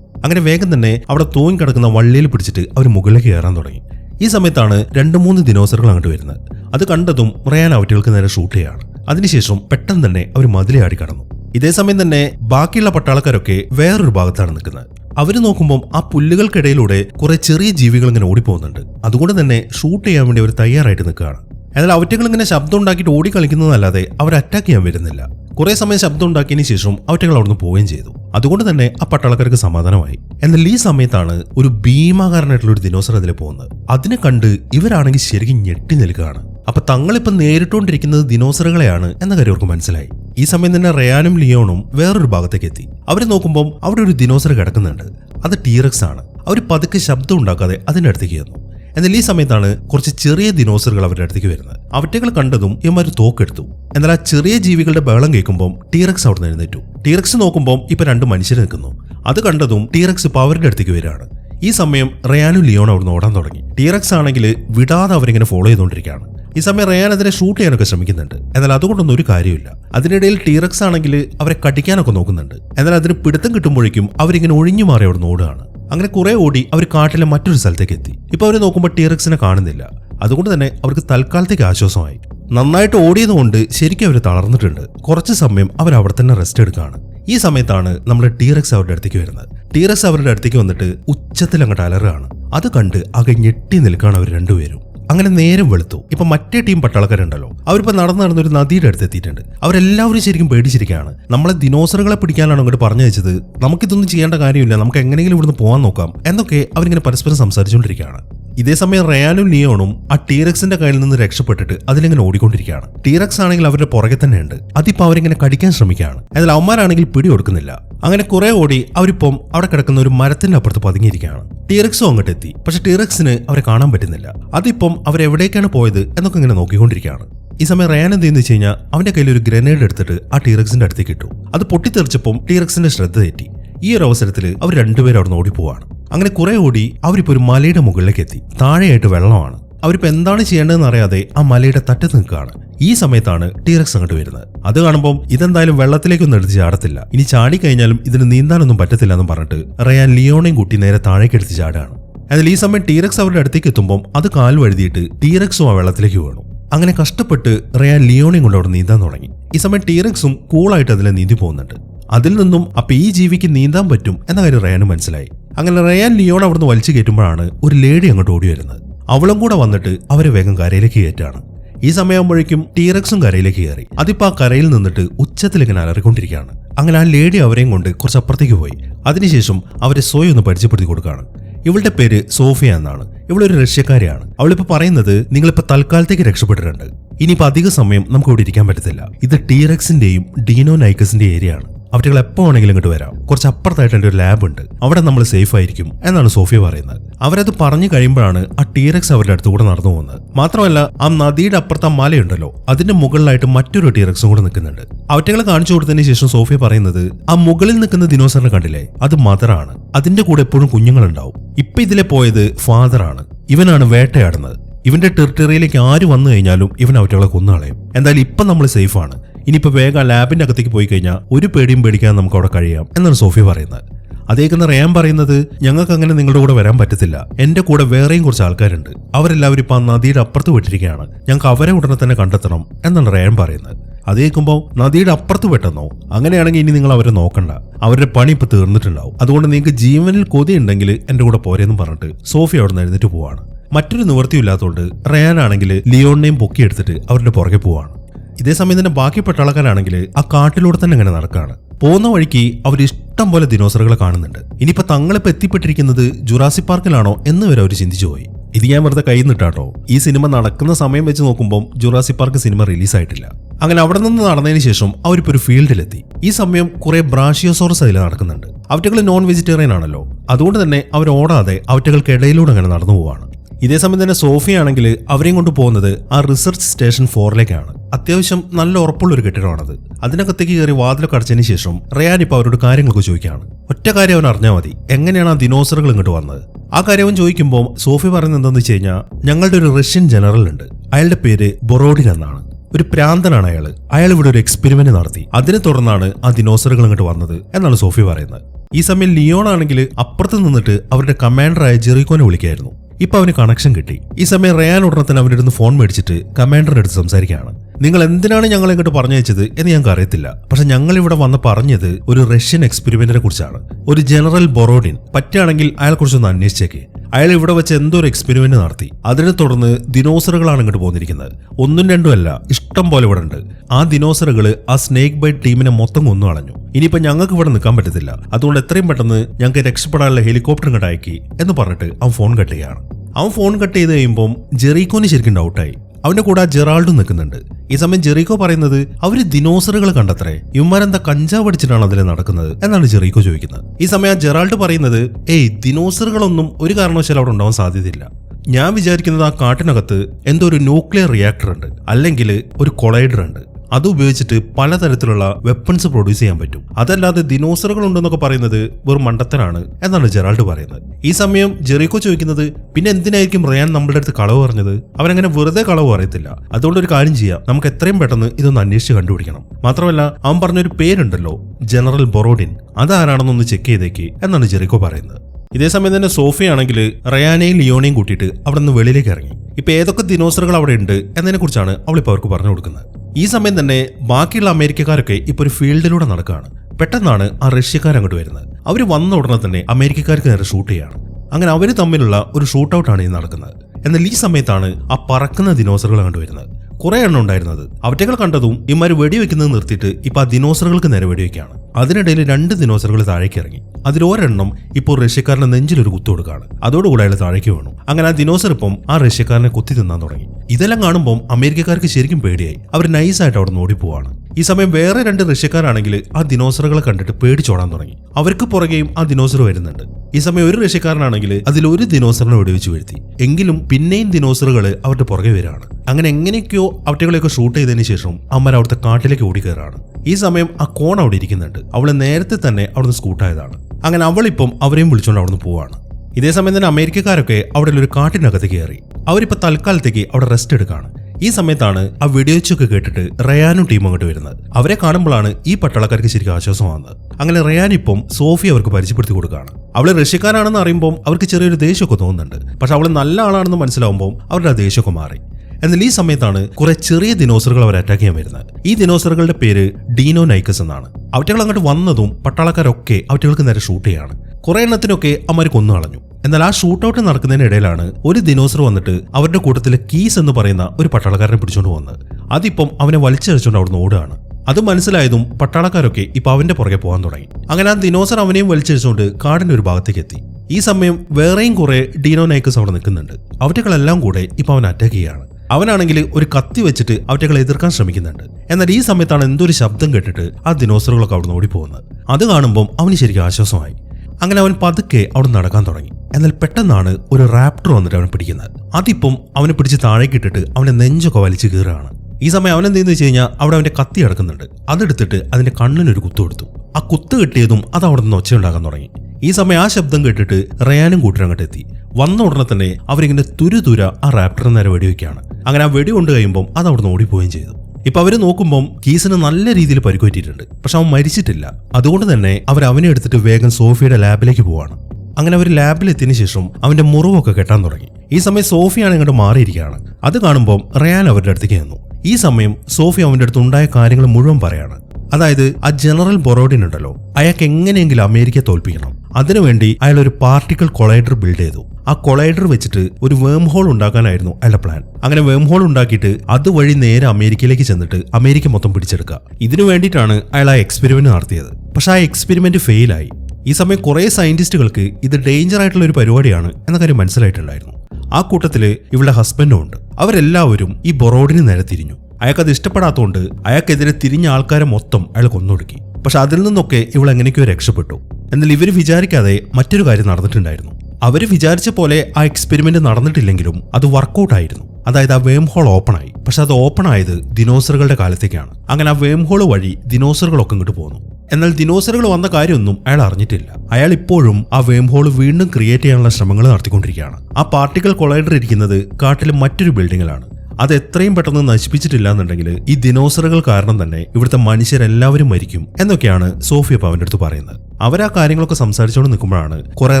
അങ്ങനെ വേഗം തന്നെ അവിടെ തൂങ്ങി കിടക്കുന്ന വള്ളിയിൽ പിടിച്ചിട്ട് അവർ മുകളിലേക്ക് കയറാൻ തുടങ്ങി. ഈ സമയത്താണ് രണ്ട് മൂന്ന് ദിനോസറുകൾ അങ്ങോട്ട് വരുന്നത്. അത് കണ്ടതും റയാൻ അവറ്റകൾക്ക് നേരെ ഷൂട്ട് ചെയ്യാണ്. അതിനുശേഷം പെട്ടെന്ന് തന്നെ അവർ മതിലെ ആടി കടന്നു ഇതേ സമയം തന്നെ ബാക്കിയുള്ള പട്ടാളക്കാരൊക്കെ വേറൊരു ഭാഗത്താണ് നിൽക്കുന്നത്. അവർ നോക്കുമ്പോൾ ആ പുല്ലുകൾക്കിടയിലൂടെ കുറെ ചെറിയ ജീവികൾ ഇങ്ങനെ ഓടിപ്പോകുന്നുണ്ട്. അതുകൊണ്ട് തന്നെ ഷൂട്ട് ചെയ്യാൻ വേണ്ടി അവർ തയ്യാറായിട്ട് നിൽക്കുകയാണ്. എന്നാൽ അവറ്റകൾ ഇങ്ങനെ ശബ്ദം ഉണ്ടാക്കിയിട്ട് ഓടി കളിക്കുന്നതല്ലാതെ അവർ അറ്റാക്ക് ചെയ്യാൻ വരുന്നില്ല. കുറെ സമയം ശബ്ദം ഉണ്ടാക്കിയതിന് ശേഷം അവറ്റകൾ അവിടുന്ന് പോവുകയും ചെയ്തു. അതുകൊണ്ട് തന്നെ ആ പട്ടാളക്കാർക്ക് സമാധാനമായി. എന്നാൽ ഈ സമയത്താണ് ഒരു ഭീമാകാരനായിട്ടുള്ള ഒരു ദിനോസർ അതിൽ പോകുന്നത്. അതിനെ കണ്ട് ഇവരാണെങ്കിൽ ശരിക്കും ഞെട്ടി നിൽക്കുകയാണ്. അപ്പൊ തങ്ങളിപ്പം നേരിട്ടുകൊണ്ടിരിക്കുന്നത് ദിനോസറുകളെയാണ് എന്ന കാര്യം അവർക്ക് മനസ്സിലായി. ഈ സമയം തന്നെ റയാനും ലിയോണും വേറൊരു ഭാഗത്തേക്ക് എത്തി. അവർ നോക്കുമ്പോൾ അവിടെ ഒരു ദിനോസർ കിടക്കുന്നുണ്ട്. അത് ടീറക്സ് ആണ്. അവർ പതുക്കെ ശബ്ദം ഉണ്ടാക്കാതെ അതിന്റെ അടുത്തേക്ക് ചെന്നു. എന്നാൽ ഈ സമയത്താണ് കുറച്ച് ചെറിയ ദിനോസറുകൾ അവരുടെ അടുത്തേക്ക് വരുന്നത്. അവറ്റകൾ കണ്ടതും ഇവന്മാർ തോക്കെടുത്തു. എന്നാൽ ആ ചെറിയ ജീവികളുടെ ബഹളം കേൾക്കുമ്പോൾ ടീറക്സ് അവിടെ എഴുന്നേറ്റു. ടീറക്സ് നോക്കുമ്പോൾ ഇപ്പൊ രണ്ട് മനുഷ്യർ നിൽക്കുന്നു. അത് കണ്ടതും ടീറക്സ് ഇപ്പൊ അവരുടെ അടുത്തേക്ക് വരികയാണ്. ഈ സമയം റയാനും ലിയോൺ അവിടുന്ന് ഓടാൻ തുടങ്ങി. ടീറക്സ് ആണെങ്കിൽ വിടാതെ അവരിങ്ങനെ ഫോളോ ചെയ്തുകൊണ്ടിരിക്കുകയാണ്. ഈ സമയം റയാൻ അതിനെ ഷൂട്ട് ചെയ്യാനൊക്കെ ശ്രമിക്കുന്നുണ്ട്. എന്നാൽ അതുകൊണ്ടൊന്നും ഒരു കാര്യമില്ല അതിനിടയിൽ ടീറക്സ് ആണെങ്കിൽ അവരെ കടിക്കാനൊക്കെ നോക്കുന്നുണ്ട്. എന്നാൽ അതിന് പിടുത്തം കിട്ടുമ്പോഴേക്കും അവരിങ്ങനെ ഒഴിഞ്ഞു മാറി അവിടെ ഓടുകയാണ്. അങ്ങനെ കുറെ ഓടി അവർ കാട്ടിലെ മറ്റൊരു സ്ഥലത്തേക്ക് എത്തി. ഇപ്പൊ അവർ നോക്കുമ്പോൾ ടീറക്സിനെ കാണുന്നില്ല. അതുകൊണ്ട് തന്നെ അവർക്ക് തൽക്കാലത്തേക്ക് ആശ്വാസമായി. നന്നായിട്ട് ഓടിയതുകൊണ്ട് ശരിക്കും അവർ തളർന്നിട്ടുണ്ട്. കുറച്ച് സമയം അവർ അവിടെ തന്നെ റെസ്റ്റ് എടുക്കുകയാണ്. ഈ സമയത്താണ് നമ്മൾ ടീറക്സ് അവരുടെ അടുത്തേക്ക് വരുന്നത്. ടീറക്സ് അവരുടെ അടുത്തേക്ക് വന്നിട്ട് ഉച്ചത്തിൽ അങ്ങോട്ട് അലറുകയാണ്. അത് കണ്ട് ആകെ ഞെട്ടി നിൽക്കുകയാണ് അവർ രണ്ടുപേരും. അങ്ങനെ നേരം വെളുത്തു. ഇപ്പൊ മറ്റേ ടീം പട്ടാളക്കാരുണ്ടല്ലോ. അവരിപ്പോ നടന്നു നടന്ന ഒരു നദിയുടെ അടുത്ത് എത്തിയിട്ടുണ്ട്. അവരെല്ലാവരും ശരിക്കും പേടിച്ചിരിക്കുകയാണ്. നമ്മളെ ദിനോസറുകളെ പിടിക്കാനാണ് അങ്ങോട്ട് പറഞ്ഞു വെച്ചത്? നമുക്കിതൊന്നും ചെയ്യേണ്ട കാര്യമില്ല. നമുക്ക് എങ്ങനെയെങ്കിലും ഇവിടുന്ന് പോകാൻ നോക്കാം. എന്നൊക്കെ അവരിങ്ങനെ പരസ്പരം സംസാരിച്ചുകൊണ്ടിരിക്കുകയാണ്. ഇതേ സമയം റയാനും ലിയോണും ആ ടീറക്സിന്റെ കയ്യിൽ നിന്ന് രക്ഷപ്പെട്ടിട്ട് അതിലിങ്ങനെ ഓടിക്കൊണ്ടിരിക്കുകയാണ്. ടീറക്സ് ആണെങ്കിൽ അവരുടെ പുറകെ തന്നെ ഉണ്ട് അതിപ്പോ അവരിങ്ങനെ കടിക്കാൻ ശ്രമിക്കുകയാണ്. എന്നാൽ അവന്മാരാണെങ്കിൽ പിടി കൊടുക്കുന്നില്ല അങ്ങനെ കുറെ ഓടി അവരിപ്പം അവിടെ കിടക്കുന്ന ഒരു മരത്തിന്റെ അപ്പുറത്ത് പതുങ്ങിയിരിക്കുകയാണ്. ടീറക്സും അങ്ങോട്ട് എത്തി. പക്ഷെ ടീറക്സിന് അവരെ കാണാൻ പറ്റുന്നില്ല. അതിപ്പം അവരെവിടേക്കാണ് പോയത് എന്നൊക്കെ ഇങ്ങനെ നോക്കിക്കൊണ്ടിരിക്കുകയാണ്. ഈ സമയം റയാൻ എന്ത് ചെയ്യുന്ന വെച്ച് കഴിഞ്ഞാൽ അവന്റെ കയ്യിൽ ഒരു ഗ്രനേഡ് എടുത്തിട്ട് ആ ടീറക്സിന്റെ അടുത്തേക്ക് ഇട്ടു. അത് പൊട്ടിത്തെറിച്ചപ്പം ടീറക്സിന്റെ ശ്രദ്ധ തെറ്റി. ഈ ഒരു അവസരത്തിൽ അവർ രണ്ടുപേരും അവിടെ നിന്ന് ഓടിപ്പോവാണ്. അങ്ങനെ കുറെ ഓടി അവരിപ്പോ ഒരു മലയുടെ മുകളിലേക്ക് എത്തി താഴെയായിട്ട് വെള്ളമാണ്. അവരിപ്പോ എന്താണ് ചെയ്യേണ്ടതെന്ന് അറിയാതെ ആ മലയുടെ തട്ടത്ത് നിൽക്കുകയാണ്. ഈ സമയത്താണ് ടീറക്സ് അങ്ങോട്ട് വരുന്നത്. അത് കാണുമ്പോൾ ഇതെന്തായാലും വെള്ളത്തിലേക്കൊന്നും എടുത്ത് ചാടത്തില്ല. ഇനി ചാടി കഴിഞ്ഞാലും ഇതിന് നീന്താനൊന്നും പറ്റത്തില്ല എന്ന് പറഞ്ഞിട്ട് റയാൻ ലിയോണയും കുട്ടി നേരെ താഴേക്ക് എടുത്ത് ചാടുകയാണ് എന്നാൽ ഈ സമയം ടീറക്സ് അവരുടെ അടുത്തേക്ക് എത്തുമ്പോൾ അത് കാൽ വഴുതിയിട്ട് ടീറക്സും ആ വെള്ളത്തിലേക്ക് വീണു. അങ്ങനെ കഷ്ടപ്പെട്ട് റയാൻ ലിയോണയും കൊണ്ട് അവിടെ നീന്താൻ തുടങ്ങി. ഈ സമയം ടീറക്സും കൂളായിട്ട് അതിലെ നീന്തി പോകുന്നുണ്ട്. അതിൽ നിന്നും അപ്പൊ ഈ ജീവിക്ക് നീന്താൻ പറ്റും എന്ന കാര്യം റയാന് മനസ്സിലായി. അങ്ങനെ റയാൻ ലിയോൺ അവിടുന്ന് വലിച്ചു കയറ്റുമ്പോഴാണ് ഒരു ലേഡി അങ്ങോട്ട് ഓടി വരുന്നത്. അവളും കൂടെ വന്നിട്ട് അവരെ വേഗം കരയിലേക്ക് കയറ്റാണ്. ഈ സമയമാകുമ്പോഴേക്കും ടീറക്സും കരയിലേക്ക് കയറി. അതിപ്പോ ആ കരയിൽ നിന്നിട്ട് ഉച്ചത്തിൽ ഇങ്ങനെ അലറിക്കൊണ്ടിരിക്കുകയാണ്. അങ്ങനെ ആ ലേഡി അവരെയും കൊണ്ട് കുറച്ച് അപ്പുറത്തേക്ക് പോയി. അതിനുശേഷം അവരെ സോയി ഒന്ന് പരിചയപ്പെടുത്തി കൊടുക്കുകയാണ്. ഇവളുടെ പേര് സോഫിയ എന്നാണ്. ഇവളൊരു റഷ്യക്കാരിയാണ്. അവളിപ്പോ പറയുന്നത് നിങ്ങളിപ്പോ തൽക്കാലത്തേക്ക് രക്ഷപ്പെട്ടിട്ടുണ്ട്. ഇനിയിപ്പോ അധിക സമയം നമുക്ക് ഇവിടെ ഇരിക്കാൻ പറ്റത്തില്ല. ഇത് ടീറക്സിന്റെയും ഡീനോ നൈക്കസിന്റെയും ഏരിയ ആണ്. അവറ്റകൾ എപ്പോ ആണെങ്കിലും ഇങ്ങോട്ട് വരാം. കുറച്ച് അപ്പുറത്തായിട്ട് എന്റെ ഒരു ലാബ് ഉണ്ട്. അവിടെ നമ്മൾ സേഫ് ആയിരിക്കും എന്നാണ് സോഫിയ പറയുന്നത്. അവരത് പറഞ്ഞു കഴിയുമ്പോഴാണ് ആ ടീറക്സ് അവരുടെ അടുത്തുകൂടെ നടന്നു പോകുന്നത്. മാത്രമല്ല ആ നദിയുടെ അപ്പുറത്ത് മലയുണ്ടല്ലോ. അതിന്റെ മുകളിലായിട്ട് മറ്റൊരു ടീറക്സും കൂടെ നിൽക്കുന്നുണ്ട്. അവറ്റകളെ കാണിച്ചു കൊടുത്തതിന് ശേഷം സോഫിയ പറയുന്നത് ആ മുകളിൽ നിൽക്കുന്ന ദിനോസറിനെ കണ്ടില്ലേ? അത് മദറാണ് അതിന്റെ കൂടെ എപ്പോഴും കുഞ്ഞുങ്ങളുണ്ടാവും. ഇപ്പൊ ഇതിലെ പോയത് ഫാദറാണ് ഇവനാണ് വേട്ടയാടുന്നത്. ഇവന്റെ ടെറിട്ടറിയിലേക്ക് ആര് വന്നു കഴിഞ്ഞാലും ഇവൻ അവറ്റകളെ കൊന്നുകളയും. എന്തായാലും ഇപ്പൊ നമ്മൾ സേഫ് ആണ് ഇനിയിപ്പോ വേഗം ലാബിന്റെ അകത്തേക്ക് പോയി കഴിഞ്ഞാൽ ഒരു പേടിയും പേടിക്കാൻ നമുക്ക് അവിടെ കഴിയാം എന്നാണ് സോഫി പറയുന്നത്. അതേക്കുന്ന റയാൻ പറയുന്നത് ഞങ്ങൾക്ക് അങ്ങനെ നിങ്ങളുടെ കൂടെ വരാൻ പറ്റത്തില്ല. എന്റെ കൂടെ വേറെയും കുറച്ച് ആൾക്കാരുണ്ട്. അവരെല്ലാവരും ഇപ്പൊ നദിയുടെ അപ്പുറത്ത് വിട്ടിരിക്കുകയാണ് ഞങ്ങൾക്ക് അവരെ ഉടനെ തന്നെ കണ്ടെത്തണം എന്നാണ് റയാൻ പറയുന്നത്. അത് കേൾക്കുമ്പോൾ നദിയുടെ അപ്പുറത്ത് പെട്ടെന്നോ അങ്ങനെയാണെങ്കിൽ ഇനി നിങ്ങൾ അവരെ നോക്കണ്ട. അവരുടെ പണി ഇപ്പൊ തീർന്നിട്ടുണ്ടാവും. അതുകൊണ്ട് നിങ്ങൾക്ക് ജീവനിൽ കൊതിയുണ്ടെങ്കിൽ എന്റെ കൂടെ പോരെന്ന് പറഞ്ഞിട്ട് സോഫി അവിടെ നിന്ന് എഴുന്നേറ്റ് പോവാണ്. മറ്റൊരു നിവൃത്തിയില്ലാത്തതുകൊണ്ട് റയാനാണെങ്കിൽ ലിയോണിനെയും പൊക്കിയെടുത്തിട്ട് അവരുടെ പുറകെ പോവാണ്. ഇതേ സമയം തന്നെ ബാക്കി പട്ടാളക്കാരാണെങ്കിൽ ആ കാട്ടിലൂടെ തന്നെ ഇങ്ങനെ നടക്കുകയാണ് പോകുന്ന വഴിക്ക് അവർ ഇഷ്ടം പോലെ ദിനോസറുകളെ കാണുന്നുണ്ട്. ഇനിയിപ്പോ തങ്ങളിപ്പോ എത്തിപ്പെട്ടിരിക്കുന്നത് ജുറാസി പാർക്കിലാണോ എന്ന് വരെ അവർ ചിന്തിച്ചു പോയി. ഇത് ഞാൻ വെറുതെ കൈ നിട്ടാട്ടോ. ഈ സിനിമ നടക്കുന്ന സമയം വെച്ച് നോക്കുമ്പോൾ ജുറാസി പാർക്ക് സിനിമ റിലീസായിട്ടില്ല അങ്ങനെ അവിടെ നിന്ന് നടന്നതിന് ശേഷം അവരിപ്പോ ഒരു ഫീൽഡിലെത്തി. ഈ സമയം കുറെ ബ്രാഷിയോസോറസ് അതിൽ നടക്കുന്നുണ്ട്. അവറ്റകൾ നോൺ വെജിറ്റേറിയൻ ആണല്ലോ. അതുകൊണ്ട് തന്നെ അവർ ഓടാതെ അവറ്റകൾക്കിടയിലൂടെ അങ്ങനെ നടന്നു പോവാണ്. ഇതേ സമയം തന്നെ സോഫിയാണെങ്കിൽ അവരെയും കൊണ്ട് പോകുന്നത് ആ റിസർച്ച് സ്റ്റേഷൻ ഫോറിലേക്കാണ്. അത്യാവശ്യം നല്ല ഉറപ്പുള്ള ഒരു കെട്ടിടമാണത്. അതിനകത്തേക്ക് കയറി വാതിലൊക്കെ അടച്ചതിന് ശേഷം റയാൻ ഇപ്പൊ അവരോട് കാര്യങ്ങളൊക്കെ ചോദിക്കുകയാണ്. ഒറ്റ കാര്യം അവൻ അറിഞ്ഞാൽ മതി. എങ്ങനെയാണ് ആ ദിനോസറുകൾ ഇങ്ങോട്ട് വന്നത്? ആ കാര്യം ചോദിക്കുമ്പോൾ സോഫി പറയുന്നത് എന്താണെന്ന് വെച്ച് കഴിഞ്ഞാൽ ഞങ്ങളുടെ ഒരു റഷ്യൻ ജനറൽ ഉണ്ട്. അയാളുടെ പേര് ബൊറോഡിൻ എന്നാണ്. ഒരു പ്രാന്തനാണ് അയാൾ അയാൾ ഇവിടെ ഒരു എക്സ്പെരിമെന്റ് നടത്തി. അതിനെ തുടർന്നാണ് ആ ദിനോസറുകൾ ഇങ്ങോട്ട് വന്നത് എന്നാണ് സോഫി പറയുന്നത്. ഈ സമയം ലിയോൺ ആണെങ്കിൽ അപ്പുറത്ത് നിന്നിട്ട് അവരുടെ കമാൻഡറായ ജെറിക്കോനെ വിളിക്കായിരുന്നു. ഇപ്പൊ അവന് കണക്ഷൻ കിട്ടി. ഈ സമയം റയാൻ ഉടനെ തന്നെ അടുത്ത് ഫോൺ മേടിച്ചിട്ട് കമാൻഡറിന്റെ അടുത്ത് സംസാരിക്കുകയാണ്. നിങ്ങൾ എന്തിനാണ് ഞങ്ങളെ ഇങ്ങോട്ട് പറഞ്ഞു വെച്ചത് എന്ന് ഞങ്ങൾക്ക് അറിയത്തില്ല. പക്ഷെ ഞങ്ങൾ ഇവിടെ വന്ന് പറഞ്ഞത് ഒരു റഷ്യൻ എക്സ്പെരിമെന്റിനെ കുറിച്ചാണ്. ഒരു ജനറൽ ബൊറോഡിൻ പറ്റുകയാണെങ്കിൽ അയാളെ കുറിച്ചൊന്ന് അന്വേഷിച്ചേക്ക്. അയാൾ ഇവിടെ വെച്ച് എന്തോ ഒരു എക്സ്പെരിമെന്റ് നടത്തി. അതിനെ തുടർന്ന് ദിനോസറുകളാണ് ഇങ്ങോട്ട് പോന്നിരിക്കുന്നത്. ഒന്നും രണ്ടും അല്ല ഇഷ്ടം പോലെ ഇവിടെ ഉണ്ട്. ആ ദിനോസറുകൾ ആ സ്നേക്ക് ബൈറ്റ് ടീമിനെ മൊത്തം കൊന്നു കളഞ്ഞു. ഇനിയിപ്പോ ഞങ്ങൾക്ക് ഇവിടെ നിൽക്കാൻ പറ്റത്തില്ല. അതുകൊണ്ട് എത്രയും പെട്ടെന്ന് ഞങ്ങൾക്ക് രക്ഷപ്പെടാനുള്ള ഹെലികോപ്റ്റർ അയക്കി എന്ന് പറഞ്ഞിട്ട് അവൻ ഫോൺ കട്ട് ചെയ്യാണ് അവൻ ഫോൺ കട്ട് ചെയ്ത് കഴിയുമ്പോൾ ജെറീക്കോന് ശരിക്കും ഡൗട്ടായി അവന്റെ കൂടെ ജെറാൾഡും നിൽക്കുന്നുണ്ട്. ഈ സമയം ജെറീക്കോ പറയുന്നത് അവർ ദിനോസറുകൾ കണ്ടത്രേ ഇവന്മാരെന്താ കഞ്ചാവ് അടിച്ചിട്ടാണ് അതിൽ നടക്കുന്നത്? എന്നാണ് ജെറീക്കോ ചോദിക്കുന്നത്. ഈ സമയം ജെറാൾഡ് പറയുന്നത് ഏയ് ദിനോസറുകളൊന്നും ഒരു കാരണവശാലും അവിടെ ഉണ്ടാവാൻ സാധ്യതയില്ല. ഞാൻ വിചാരിക്കുന്നത് ആ കാട്ടിനകത്ത് എന്തോ ഒരു ന്യൂക്ലിയർ റിയാക്ടർ ഉണ്ട് അല്ലെങ്കിൽ ഒരു കൊളൈഡർ ഉണ്ട്. അത് ഉപയോഗിച്ചിട്ട് പലതരത്തിലുള്ള വെപ്പൺസ് പ്രൊഡ്യൂസ് ചെയ്യാൻ പറ്റും. അതല്ലാതെ ദിനോസറുകൾ ഉണ്ടെന്നൊക്കെ പറയുന്നത് വെറും മണ്ടത്തനാണ് എന്നാണ് ജെറാൾഡ് പറയുന്നത്. ഈ സമയം ജെറിക്കോ ചോദിക്കുന്നത് പിന്നെ എന്തിനായിരിക്കും റയാൻ നമ്മുടെ അടുത്ത് കളവ് പറഞ്ഞത്? അവനങ്ങനെ വെറുതെ കളവ് പറയത്തില്ല. അതുകൊണ്ട് ഒരു കാര്യം ചെയ്യാം. നമുക്ക് എത്രയും പെട്ടെന്ന് ഇതൊന്ന് അന്വേഷിച്ച് കണ്ടുപിടിക്കണം. മാത്രമല്ല അവൻ പറഞ്ഞൊരു പേരുണ്ടല്ലോ ജനറൽ ബൊറോഡിൻ. അതാരാണെന്നൊന്ന് ചെക്ക് ചെയ്തേക്ക് എന്നാണ് ജെറിക്കോ പറയുന്നത്. ഇതേ സമയം തന്നെ സോഫിയാണെങ്കിൽ റയാനെയും ലിയോനെയും കൂട്ടിയിട്ട് അവിടെ നിന്ന് വെളിയിലേക്ക് ഇറങ്ങി. ഇപ്പൊ ഏതൊക്കെ ദിനോസറുകൾ അവിടെ ഉണ്ട് എന്നതിനെ കുറിച്ചാണ് അവളിപ്പോൾ അവർക്ക് പറഞ്ഞു കൊടുക്കുന്നത്. ഈ സമയം തന്നെ ബാക്കിയുള്ള അമേരിക്കക്കാരൊക്കെ ഇപ്പൊ ഒരു ഫീൽഡിലൂടെ നടക്കുകയാണ്. പെട്ടെന്നാണ് ആ റഷ്യക്കാർ അങ്ങോട്ട് വരുന്നത്. അവർ വന്ന ഉടനെ തന്നെ അമേരിക്കക്കാർക്ക് നേരെ ഷൂട്ട് ചെയ്യാണ്. അങ്ങനെ അവർ തമ്മിലുള്ള ഒരു ഷൂട്ട് ഔട്ടാണ് ഇത് നടക്കുന്നത്. എന്നാൽ ഈ സമയത്താണ് ആ പറക്കുന്ന ദിനോസറുകൾ അങ്ങോട്ട് വരുന്നത്. കുറെ എണ്ണം ഉണ്ടായിരുന്നത്. അവറ്റകൾ കണ്ടതും ഇമാര് വെടിവെക്കുന്നത് നിർത്തിയിട്ട് ഇപ്പൊ ആ ദിനോസറുകൾക്ക് നേരെ വെടിവെക്കുകയാണ്. അതിനിടയിൽ രണ്ട് ദിനോസറുകൾ താഴേക്ക് ഇറങ്ങി. അതിലൊരെണ്ണം ഇപ്പോൾ റഷ്യക്കാരന്റെ നെഞ്ചിലൊരു കുത്തു കൊടുക്കുകയാണ് അതോടുകൂടെ അയാൾ താഴേക്ക് വീണു. അങ്ങനെ ആ ദിനോസർ ഇപ്പം ആ റഷ്യക്കാരനെ കുത്തി തിന്നാൻ തുടങ്ങി. ഇതെല്ലാം കാണുമ്പോൾ അമേരിക്കക്കാർക്ക് ശരിക്കും പേടിയായി. അവർ നൈസായിട്ട് അവിടെ നിന്ന് ഓടിപ്പോവാണ്. ഈ സമയം വേറെ രണ്ട് റഷ്യക്കാരാണെങ്കിൽ ആ ദിനോസറുകളെ കണ്ടിട്ട് പേടിച്ചോടാൻ തുടങ്ങി. അവർക്ക് പുറകെയും ആ ദിനോസർ വരുന്നുണ്ട്. ഈ സമയം ഒരു റഷ്യക്കാരനാണെങ്കിൽ അതിൽ ഒരു ദിനോസറിനെ വെടിവെച്ച് വീഴ്ത്തി. എങ്കിലും പിന്നെയും ദിനോസറുകൾ അവരുടെ പുറകെ വരികയാണ്. അങ്ങനെ എങ്ങനെയൊക്കെയോ അവറ്റകളെയൊക്കെ ഷൂട്ട് ചെയ്തതിനു ശേഷം അമ്മ അവിടുത്തെ കാട്ടിലേക്ക് ഓടിക്കയറാണ് ഈ സമയം ആ കോൺ അവിടെ ഇരിക്കുന്നുണ്ട്. അവൾ നേരത്തെ തന്നെ അവിടുന്ന് സ്കൂട്ടായതാണ്. അങ്ങനെ അവളിപ്പം അവരെയും വിളിച്ചുകൊണ്ട് അവിടുന്ന് പോവാണ്. ഇതേ സമയം തന്നെ അമേരിക്കക്കാരൊക്കെ അവിടെ ഒരു കാട്ടിനകത്ത് കയറി. അവരിപ്പോൾ തൽക്കാലത്തേക്ക് അവിടെ റെസ്റ്റ് എടുക്കുകയാണ് ഈ സമയത്താണ് ആ വെടിവെച്ചൊക്കെ കേട്ടിട്ട് റയാനും ടീം അങ്ങോട്ട് വരുന്നത്. അവരെ കാണുമ്പോഴാണ് ഈ പട്ടാളക്കാർക്ക് ശരിക്കും ആശ്വാസമാകുന്നത്. അങ്ങനെ റയാൻ ഇപ്പം സോഫി അവർക്ക് പരിചയപ്പെടുത്തി കൊടുക്കുകയാണ്. അവൾ റഷ്യക്കാരാണെന്ന് അറിയുമ്പോൾ അവർക്ക് ചെറിയൊരു ദേഷ്യമൊക്കെ തോന്നുന്നുണ്ട്. പക്ഷെ അവൾ നല്ല ആളാണെന്ന് മനസ്സിലാവുമ്പോൾ അവരുടെ ആ ദേഷ്യമൊക്കെ മാറി. എന്നാൽ ഈ സമയത്താണ് കുറെ ചെറിയ ദിനോസറുകൾ അവരെ അറ്റാക്ക് ചെയ്യാൻ വരുന്നത്. ഈ ദിനോസറുകളുടെ പേര് ഡീനോ നൈക്കസ് എന്നാണ്. അവറ്റകൾ അങ്ങോട്ട് വന്നതും പട്ടാളക്കാരൊക്കെ അവറ്റകൾക്ക് നേരെ ഷൂട്ട് ചെയ്യാണ്. കുറെ എണ്ണത്തിനൊക്കെ അമ്മര് കൊന്നു കളഞ്ഞു. എന്നാൽ ആ ഷൂട്ട് ഔട്ട് നടക്കുന്നതിനിടയിലാണ് ഒരു ദിനോസർ വന്നിട്ട് അവരുടെ കൂട്ടത്തിലെ കീസ് എന്ന് പറയുന്ന ഒരു പട്ടാളക്കാരനെ പിടിച്ചുകൊണ്ട് വന്നത്. അതിപ്പം അവനെ വലിച്ചെറിച്ചുകൊണ്ട് അവിടുന്ന് ഓടുകയാണ്. അത് മനസ്സിലായതും പട്ടാളക്കാരൊക്കെ ഇപ്പൊ അവന്റെ പുറകെ പോകാൻ തുടങ്ങി. അങ്ങനെ ആ ദിനോസർ അവനെയും വലിച്ചെറിച്ചുകൊണ്ട് കാടിന്റെ ഒരു ഭാഗത്തേക്ക് എത്തി. ഈ സമയം വേറെയും കുറെ ഡീനോ നൈക്കസ് അവിടെ നിൽക്കുന്നുണ്ട്. അവറ്റകളെല്ലാം കൂടെ ഇപ്പൊ അവൻ അറ്റാക്ക് ചെയ്യാണ് അവനാണെങ്കിൽ ഒരു കത്തി വെച്ചിട്ട് അവറ്റകളെ എതിർക്കാൻ ശ്രമിക്കുന്നുണ്ട്. എന്നാൽ ഈ സമയത്താണ് എന്തൊരു ശബ്ദം കേട്ടിട്ട് ആ ദിനോസറുകളൊക്കെ അവിടുന്ന് ഓടി ഓടിപ്പോകുന്നത്. അത് കാണുമ്പോൾ അവന് ശരിക്കും ആശ്വാസമായി. അങ്ങനെ അവൻ പതുക്കെ അവിടെ നടക്കാൻ തുടങ്ങി. എന്നാൽ പെട്ടെന്നാണ് ഒരു റാപ്റ്റർ വന്നിട്ട് അവനെ പിടിക്കുന്നത്. അതിപ്പം അവനെ പിടിച്ച് താഴേക്ക് ഇട്ടിട്ട് അവന്റെ നെഞ്ചൊക്കെ വലിച്ചു കീറുകയാണ്. ഈ സമയം അവൻ എന്തെന്ന് വെച്ച് കഴിഞ്ഞാൽ അവിടെ അവന്റെ കത്തി അടക്കുന്നുണ്ട്. അതെടുത്തിട്ട് അതിന്റെ കണ്ണിനൊരു കുത്തു കൊടുത്തു. ആ കുത്ത് കിട്ടിയതും അത് അവിടെ നിന്ന് ഒച്ചയുണ്ടാക്കാൻ തുടങ്ങി. ഈ സമയം ആ ശബ്ദം കേട്ടിട്ട് റയാനും കൂട്ടരും അങ്ങോട്ട് എത്തി. വന്ന ഉടനെ തന്നെ അവരിങ്ങനെ തുരുതുര ആ റാപ്റ്ററിന് നേരെ വെടിവെക്കുകയാണ്. അങ്ങനെ ആ വെടി കൊണ്ട് കഴിയുമ്പോൾ അത് അവിടെ നിന്ന് ഓടിപ്പോവുകയും ചെയ്തു. ഇപ്പൊ അവർ നോക്കുമ്പോൾ കീസിന് നല്ല രീതിയിൽ പരിക്കേറ്റിയിട്ടുണ്ട് പക്ഷെ അവൻ മരിച്ചിട്ടില്ല. അതുകൊണ്ട് തന്നെ അവർ അവനെ എടുത്തിട്ട് വേഗം സോഫിയുടെ ലാബിലേക്ക് പോവാണ്. അങ്ങനെ അവർ ലാബിലെത്തിയതിനു ശേഷം അവന്റെ മുറിവൊക്കെ കെട്ടാൻ തുടങ്ങി. ഈ സമയം സോഫിയാണ് ഇങ്ങോട്ട് മാറിയിരിക്കുകയാണ്. അത് കാണുമ്പോൾ റയാൻ അവരുടെ അടുത്തേക്ക് നിന്നു ഈ സമയം സോഫി അവന്റെ അടുത്ത് ഉണ്ടായ കാര്യങ്ങൾ മുഴുവൻ പറയാണ്. അതായത് ആ ജനറൽ ബൊറോഡിനുണ്ടല്ലോ അയാൾക്ക് എങ്ങനെയെങ്കിലും അമേരിക്ക തോൽപ്പിക്കണം. അതിനുവേണ്ടി അയാൾ ഒരു പാർട്ടിക്കൽ കൊളൈഡർ ബിൽഡ് ചെയ്തു. ആ കൊളൈഡർ വെച്ചിട്ട് ഒരു വേം ഹോൾ ഉണ്ടാക്കാനായിരുന്നു അയാളുടെ പ്ലാൻ അങ്ങനെ വേം ഹോൾ ഉണ്ടാക്കിയിട്ട് അതുവഴി നേരെ അമേരിക്കയിലേക്ക് ചെന്നിട്ട് അമേരിക്ക മൊത്തം പിടിച്ചെടുക്കുക. ഇതിനു വേണ്ടിയിട്ടാണ് അയാൾ ആ എക്സ്പെരിമെന്റ് നടത്തിയത്. പക്ഷെ ആ എക്സ്പെരിമെന്റ് ഫെയിലായി ഈ സമയം കുറെ സയന്റിസ്റ്റുകൾക്ക് ഇത് ഡേഞ്ചർ ആയിട്ടുള്ള ഒരു പരിപാടിയാണ് എന്ന കാര്യം മനസ്സിലായിട്ടുണ്ടായിരുന്നു. ആ കൂട്ടത്തിൽ ഇവളുടെ ഹസ്ബൻഡും ഉണ്ട്. അവരെല്ലാവരും ഈ ബൊറോഡിന് നേരെ തിരിഞ്ഞു. അയാൾക്കത് ഇഷ്ടപ്പെടാത്തതുകൊണ്ട് അയാൾക്കെതിരെ തിരിഞ്ഞ ആൾക്കാരെ മൊത്തം അയാൾ കൊന്നൊടുക്കി. പക്ഷെ അതിൽ നിന്നൊക്കെ ഇവൾ എങ്ങനെയൊക്കെയോ രക്ഷപ്പെട്ടു. എന്നാൽ ഇവർ വിചാരിക്കാതെ മറ്റൊരു കാര്യം നടന്നിട്ടുണ്ടായിരുന്നു. അവർ വിചാരിച്ച പോലെ ആ എക്സ്പെരിമെന്റ് നടന്നിട്ടില്ലെങ്കിലും അത് വർക്കൗട്ട് ആയിരുന്നു. അതായത് ആ വേം ഹോൾ ഓപ്പൺ ആയി. പക്ഷെ അത് ഓപ്പൺ ആയത് ദിനോസറുകളുടെ കാലത്തേക്കാണ്. അങ്ങനെ ആ വേം ഹോൾ വഴി ദിനോസറുകളൊക്കെ ഇങ്ങോട്ട് പോന്നു. എന്നാൽ ദിനോസറുകൾ വന്ന കാര്യമൊന്നും അയാൾ അറിഞ്ഞിട്ടില്ല. അയാൾ ഇപ്പോഴും ആ വേം ഹോൾ വീണ്ടും ക്രിയേറ്റ് ചെയ്യാനുള്ള ശ്രമങ്ങൾ നടത്തിക്കൊണ്ടിരിക്കുകയാണ്. ആ പാർട്ടിക്കൽ കൊളൈഡർ ഇരിക്കുന്നത് കാട്ടിലെ മറ്റൊരു ബിൽഡിങ്ങിലാണ് അത് എത്രയും പെട്ടെന്ന് നശിപ്പിച്ചിട്ടില്ല എന്നുണ്ടെങ്കിൽ ഈ ദിനോസറുകൾ കാരണം തന്നെ ഇവിടുത്തെ മനുഷ്യരെല്ലാവരും മരിക്കും എന്നൊക്കെയാണ് സോഫിയപ്പ അവന്റെ അടുത്ത് പറയുന്നത്. അവരാ കാര്യങ്ങളൊക്കെ സംസാരിച്ചുകൊണ്ട് നിൽക്കുമ്പോഴാണ് കുറെ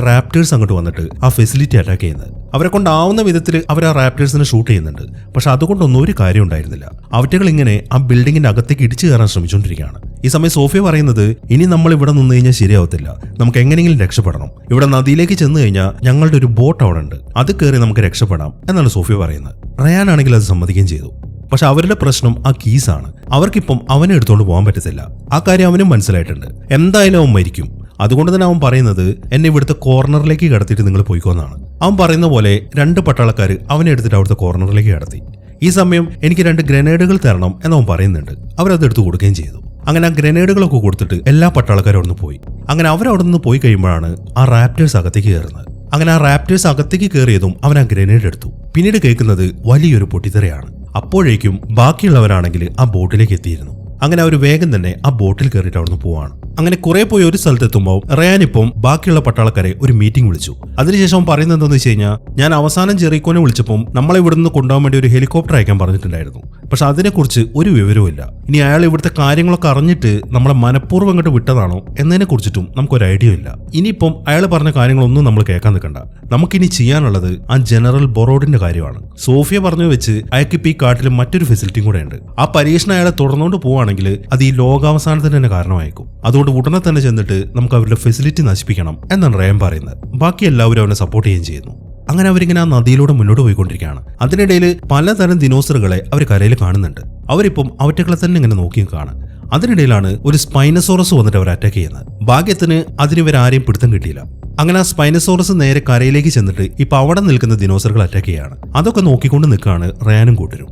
റാപ്റ്റേഴ്സ് അങ്ങോട്ട് വന്നിട്ട് ആ ഫെസിലിറ്റി അറ്റാക്ക് ചെയ്യുന്നത്. അവരെ കൊണ്ടാവുന്ന വിധത്തിൽ അവർ ആ റാപ്റ്റേഴ്സിനെ ഷൂട്ട് ചെയ്യുന്നുണ്ട്. പക്ഷെ അതുകൊണ്ടൊന്നും ഒരു കാര്യം ഉണ്ടായിരുന്നില്ല. അവറ്റകൾ ഇങ്ങനെ ആ ബിൽഡിങ്ങിന്റെ അകത്തേക്ക് ഇടിച്ചു കയറാൻ ശ്രമിച്ചുകൊണ്ടിരിക്കുകയാണ് ഈ സമയം സോഫിയ പറയുന്നത് ഇനി നമ്മൾ ഇവിടെ നിന്ന് കഴിഞ്ഞാൽ ശരിയാവത്തില്ല. നമുക്ക് എങ്ങനെയെങ്കിലും രക്ഷപ്പെടണം. ഇവിടെ നദിയിലേക്ക് ചെന്ന് കഴിഞ്ഞാൽ ഞങ്ങളുടെ ഒരു ബോട്ട് അവിടെ ഉണ്ട്. അത് കയറി നമുക്ക് രക്ഷപ്പെടാം. എന്നാണ് സോഫിയ പറയുന്നത്. റയാനാണെങ്കിൽ അത് സമ്മതിക്കുകയും ചെയ്തു. പക്ഷെ അവരുടെ പ്രശ്നം ആ കീസാണ്. അവർക്കിപ്പം അവനെ എടുത്തോണ്ട് പോകാൻ പറ്റത്തില്ല. ആ കാര്യം അവനും മനസ്സിലായിട്ടുണ്ട്. എന്തായാലും അവൻ മരിക്കും. അതുകൊണ്ട് തന്നെ അവൻ പറയുന്നത് എന്നെ ഇവിടുത്തെ കോർണറിലേക്ക് കടത്തിയിട്ട് നിങ്ങൾ പോയിക്കോന്നാണ്. അവൻ പറയുന്ന പോലെ രണ്ട് പട്ടാളക്കാർ അവനെ എടുത്തിട്ട് അവിടുത്തെ കോർണറിലേക്ക് കടത്തി. ഈ സമയം എനിക്ക് രണ്ട് ഗ്രനേഡുകൾ തരണം എന്നവൻ പറയുന്നുണ്ട്. അവരത് എടുത്തു കൊടുക്കുകയും ചെയ്തു. അങ്ങനെ ആ ഗ്രനേഡുകളൊക്കെ കൊടുത്തിട്ട് എല്ലാ പട്ടാളക്കാരും അവിടുന്ന് പോയി. അങ്ങനെ അവരവിടെ നിന്ന് പോയി കഴിയുമ്പോഴാണ് ആ റാപ്റ്റേഴ്സ് അകത്തേക്ക് കയറുന്നത്. അങ്ങനെ ആ റാപ്റ്റേഴ്സ് അകത്തേക്ക് കയറിയതും അവൻ ആ ഗ്രനേഡ് എടുത്തു. പിന്നീട് കേൾക്കുന്നത് വലിയൊരു പൊട്ടിത്തെറിയാണ്. അപ്പോഴേക്കും ബാക്കിയുള്ളവരാണെങ്കിൽ ആ ബോട്ടിലേക്ക് എത്തിയിരുന്നു. അങ്ങനെ അവർ വേഗം തന്നെ ആ ബോട്ടിൽ കയറിയിട്ട് അവിടുന്ന് പോവാണ്. അങ്ങനെ കുറെ പോയി ഒരു സ്ഥലത്തെത്തുമ്പോൾ റയാൻ ഇപ്പം ബാക്കിയുള്ള പട്ടാളക്കാരെ ഒരു മീറ്റിംഗ് വിളിച്ചു. അതിനുശേഷം പറയുന്നത് എന്താണെന്ന് വെച്ച് കഴിഞ്ഞാൽ ഞാൻ അവസാനം ചെറിയക്കോനെ വിളിച്ചപ്പം നമ്മളെ ഇവിടെ നിന്ന് കൊണ്ടുപോകാൻ വേണ്ടി ഒരു ഹെലികോപ്റ്റർ അയക്കാൻ പറഞ്ഞിട്ടുണ്ടായിരുന്നു. പക്ഷെ അതിനെക്കുറിച്ച് ഒരു വിവരവുമില്ല ഇനി അയാൾ ഇവിടുത്തെ കാര്യങ്ങളൊക്കെ അറിഞ്ഞിട്ട് നമ്മളെ മനഃപൂർവം അങ്ങോട്ട് വിട്ടതാണോ എന്നതിനെ കുറിച്ചിട്ടും നമുക്കൊരു ഐഡിയ ഇല്ല. ഇനിയിപ്പം അയാൾ പറഞ്ഞ കാര്യങ്ങളൊന്നും നമ്മൾ കേൾക്കാൻ നിൽക്കണ്ട. നമുക്കിനി ചെയ്യാനുള്ളത് ആ ജനറൽ ബൊറോഡിന്റെ കാര്യമാണ്. സോഫിയ പറഞ്ഞു വെച്ച് അയാൾക്ക് ഇപ്പം ഈ കാട്ടിൽ മറ്റൊരു ഫെസിലിറ്റിയും കൂടെ ഉണ്ട്. ആ പരീക്ഷണം അയാളെ തുടർന്നുകൊണ്ട് പോവുകയാണെങ്കിൽ അത് ഈ ലോകാവസാനത്തിന് തന്നെ കാരണമായേക്കും. അതുകൊണ്ട് ഉടനെ തന്നെ ചെന്നിട്ട് നമുക്ക് അവരുടെ ഫെസിലിറ്റി നശിപ്പിക്കണം എന്നാണ് റേം പറയുന്നത്. ബാക്കി എല്ലാവരും അവനെ സപ്പോർട്ട് ചെയ്യുകയും ചെയ്യുന്നു. അങ്ങനെ അവരിങ്ങനെ ആ നദിയിലൂടെ മുന്നോട്ട് പോയിക്കൊണ്ടിരിക്കുകയാണ്. അതിനിടയിൽ പലതരം ദിനോസറുകളെ അവർ കരയിൽ കാണുന്നുണ്ട്. അവരിപ്പം അവറ്റകളെ തന്നെ ഇങ്ങനെ നോക്കി നിൽക്കുകയാണ് അതിനിടയിലാണ് ഒരു സ്പൈനസോറസ് വന്നിട്ട് അവർ അറ്റാക്ക് ചെയ്യുന്നത്. ഭാഗ്യത്തിന് അതിന് ഇവരാരെയും പിടുത്തം കിട്ടിയില്ല. അങ്ങനെ ആ സ്പൈനസോറസ് നേരെ കരയിലേക്ക് ചെന്നിട്ട് ഇപ്പൊ അവിടെ നിൽക്കുന്ന ദിനോസറുകൾ അറ്റാക്ക് ചെയ്യാണ് അതൊക്കെ നോക്കിക്കൊണ്ട് നിൽക്കുകയാണ് റയാനും കൂട്ടരും.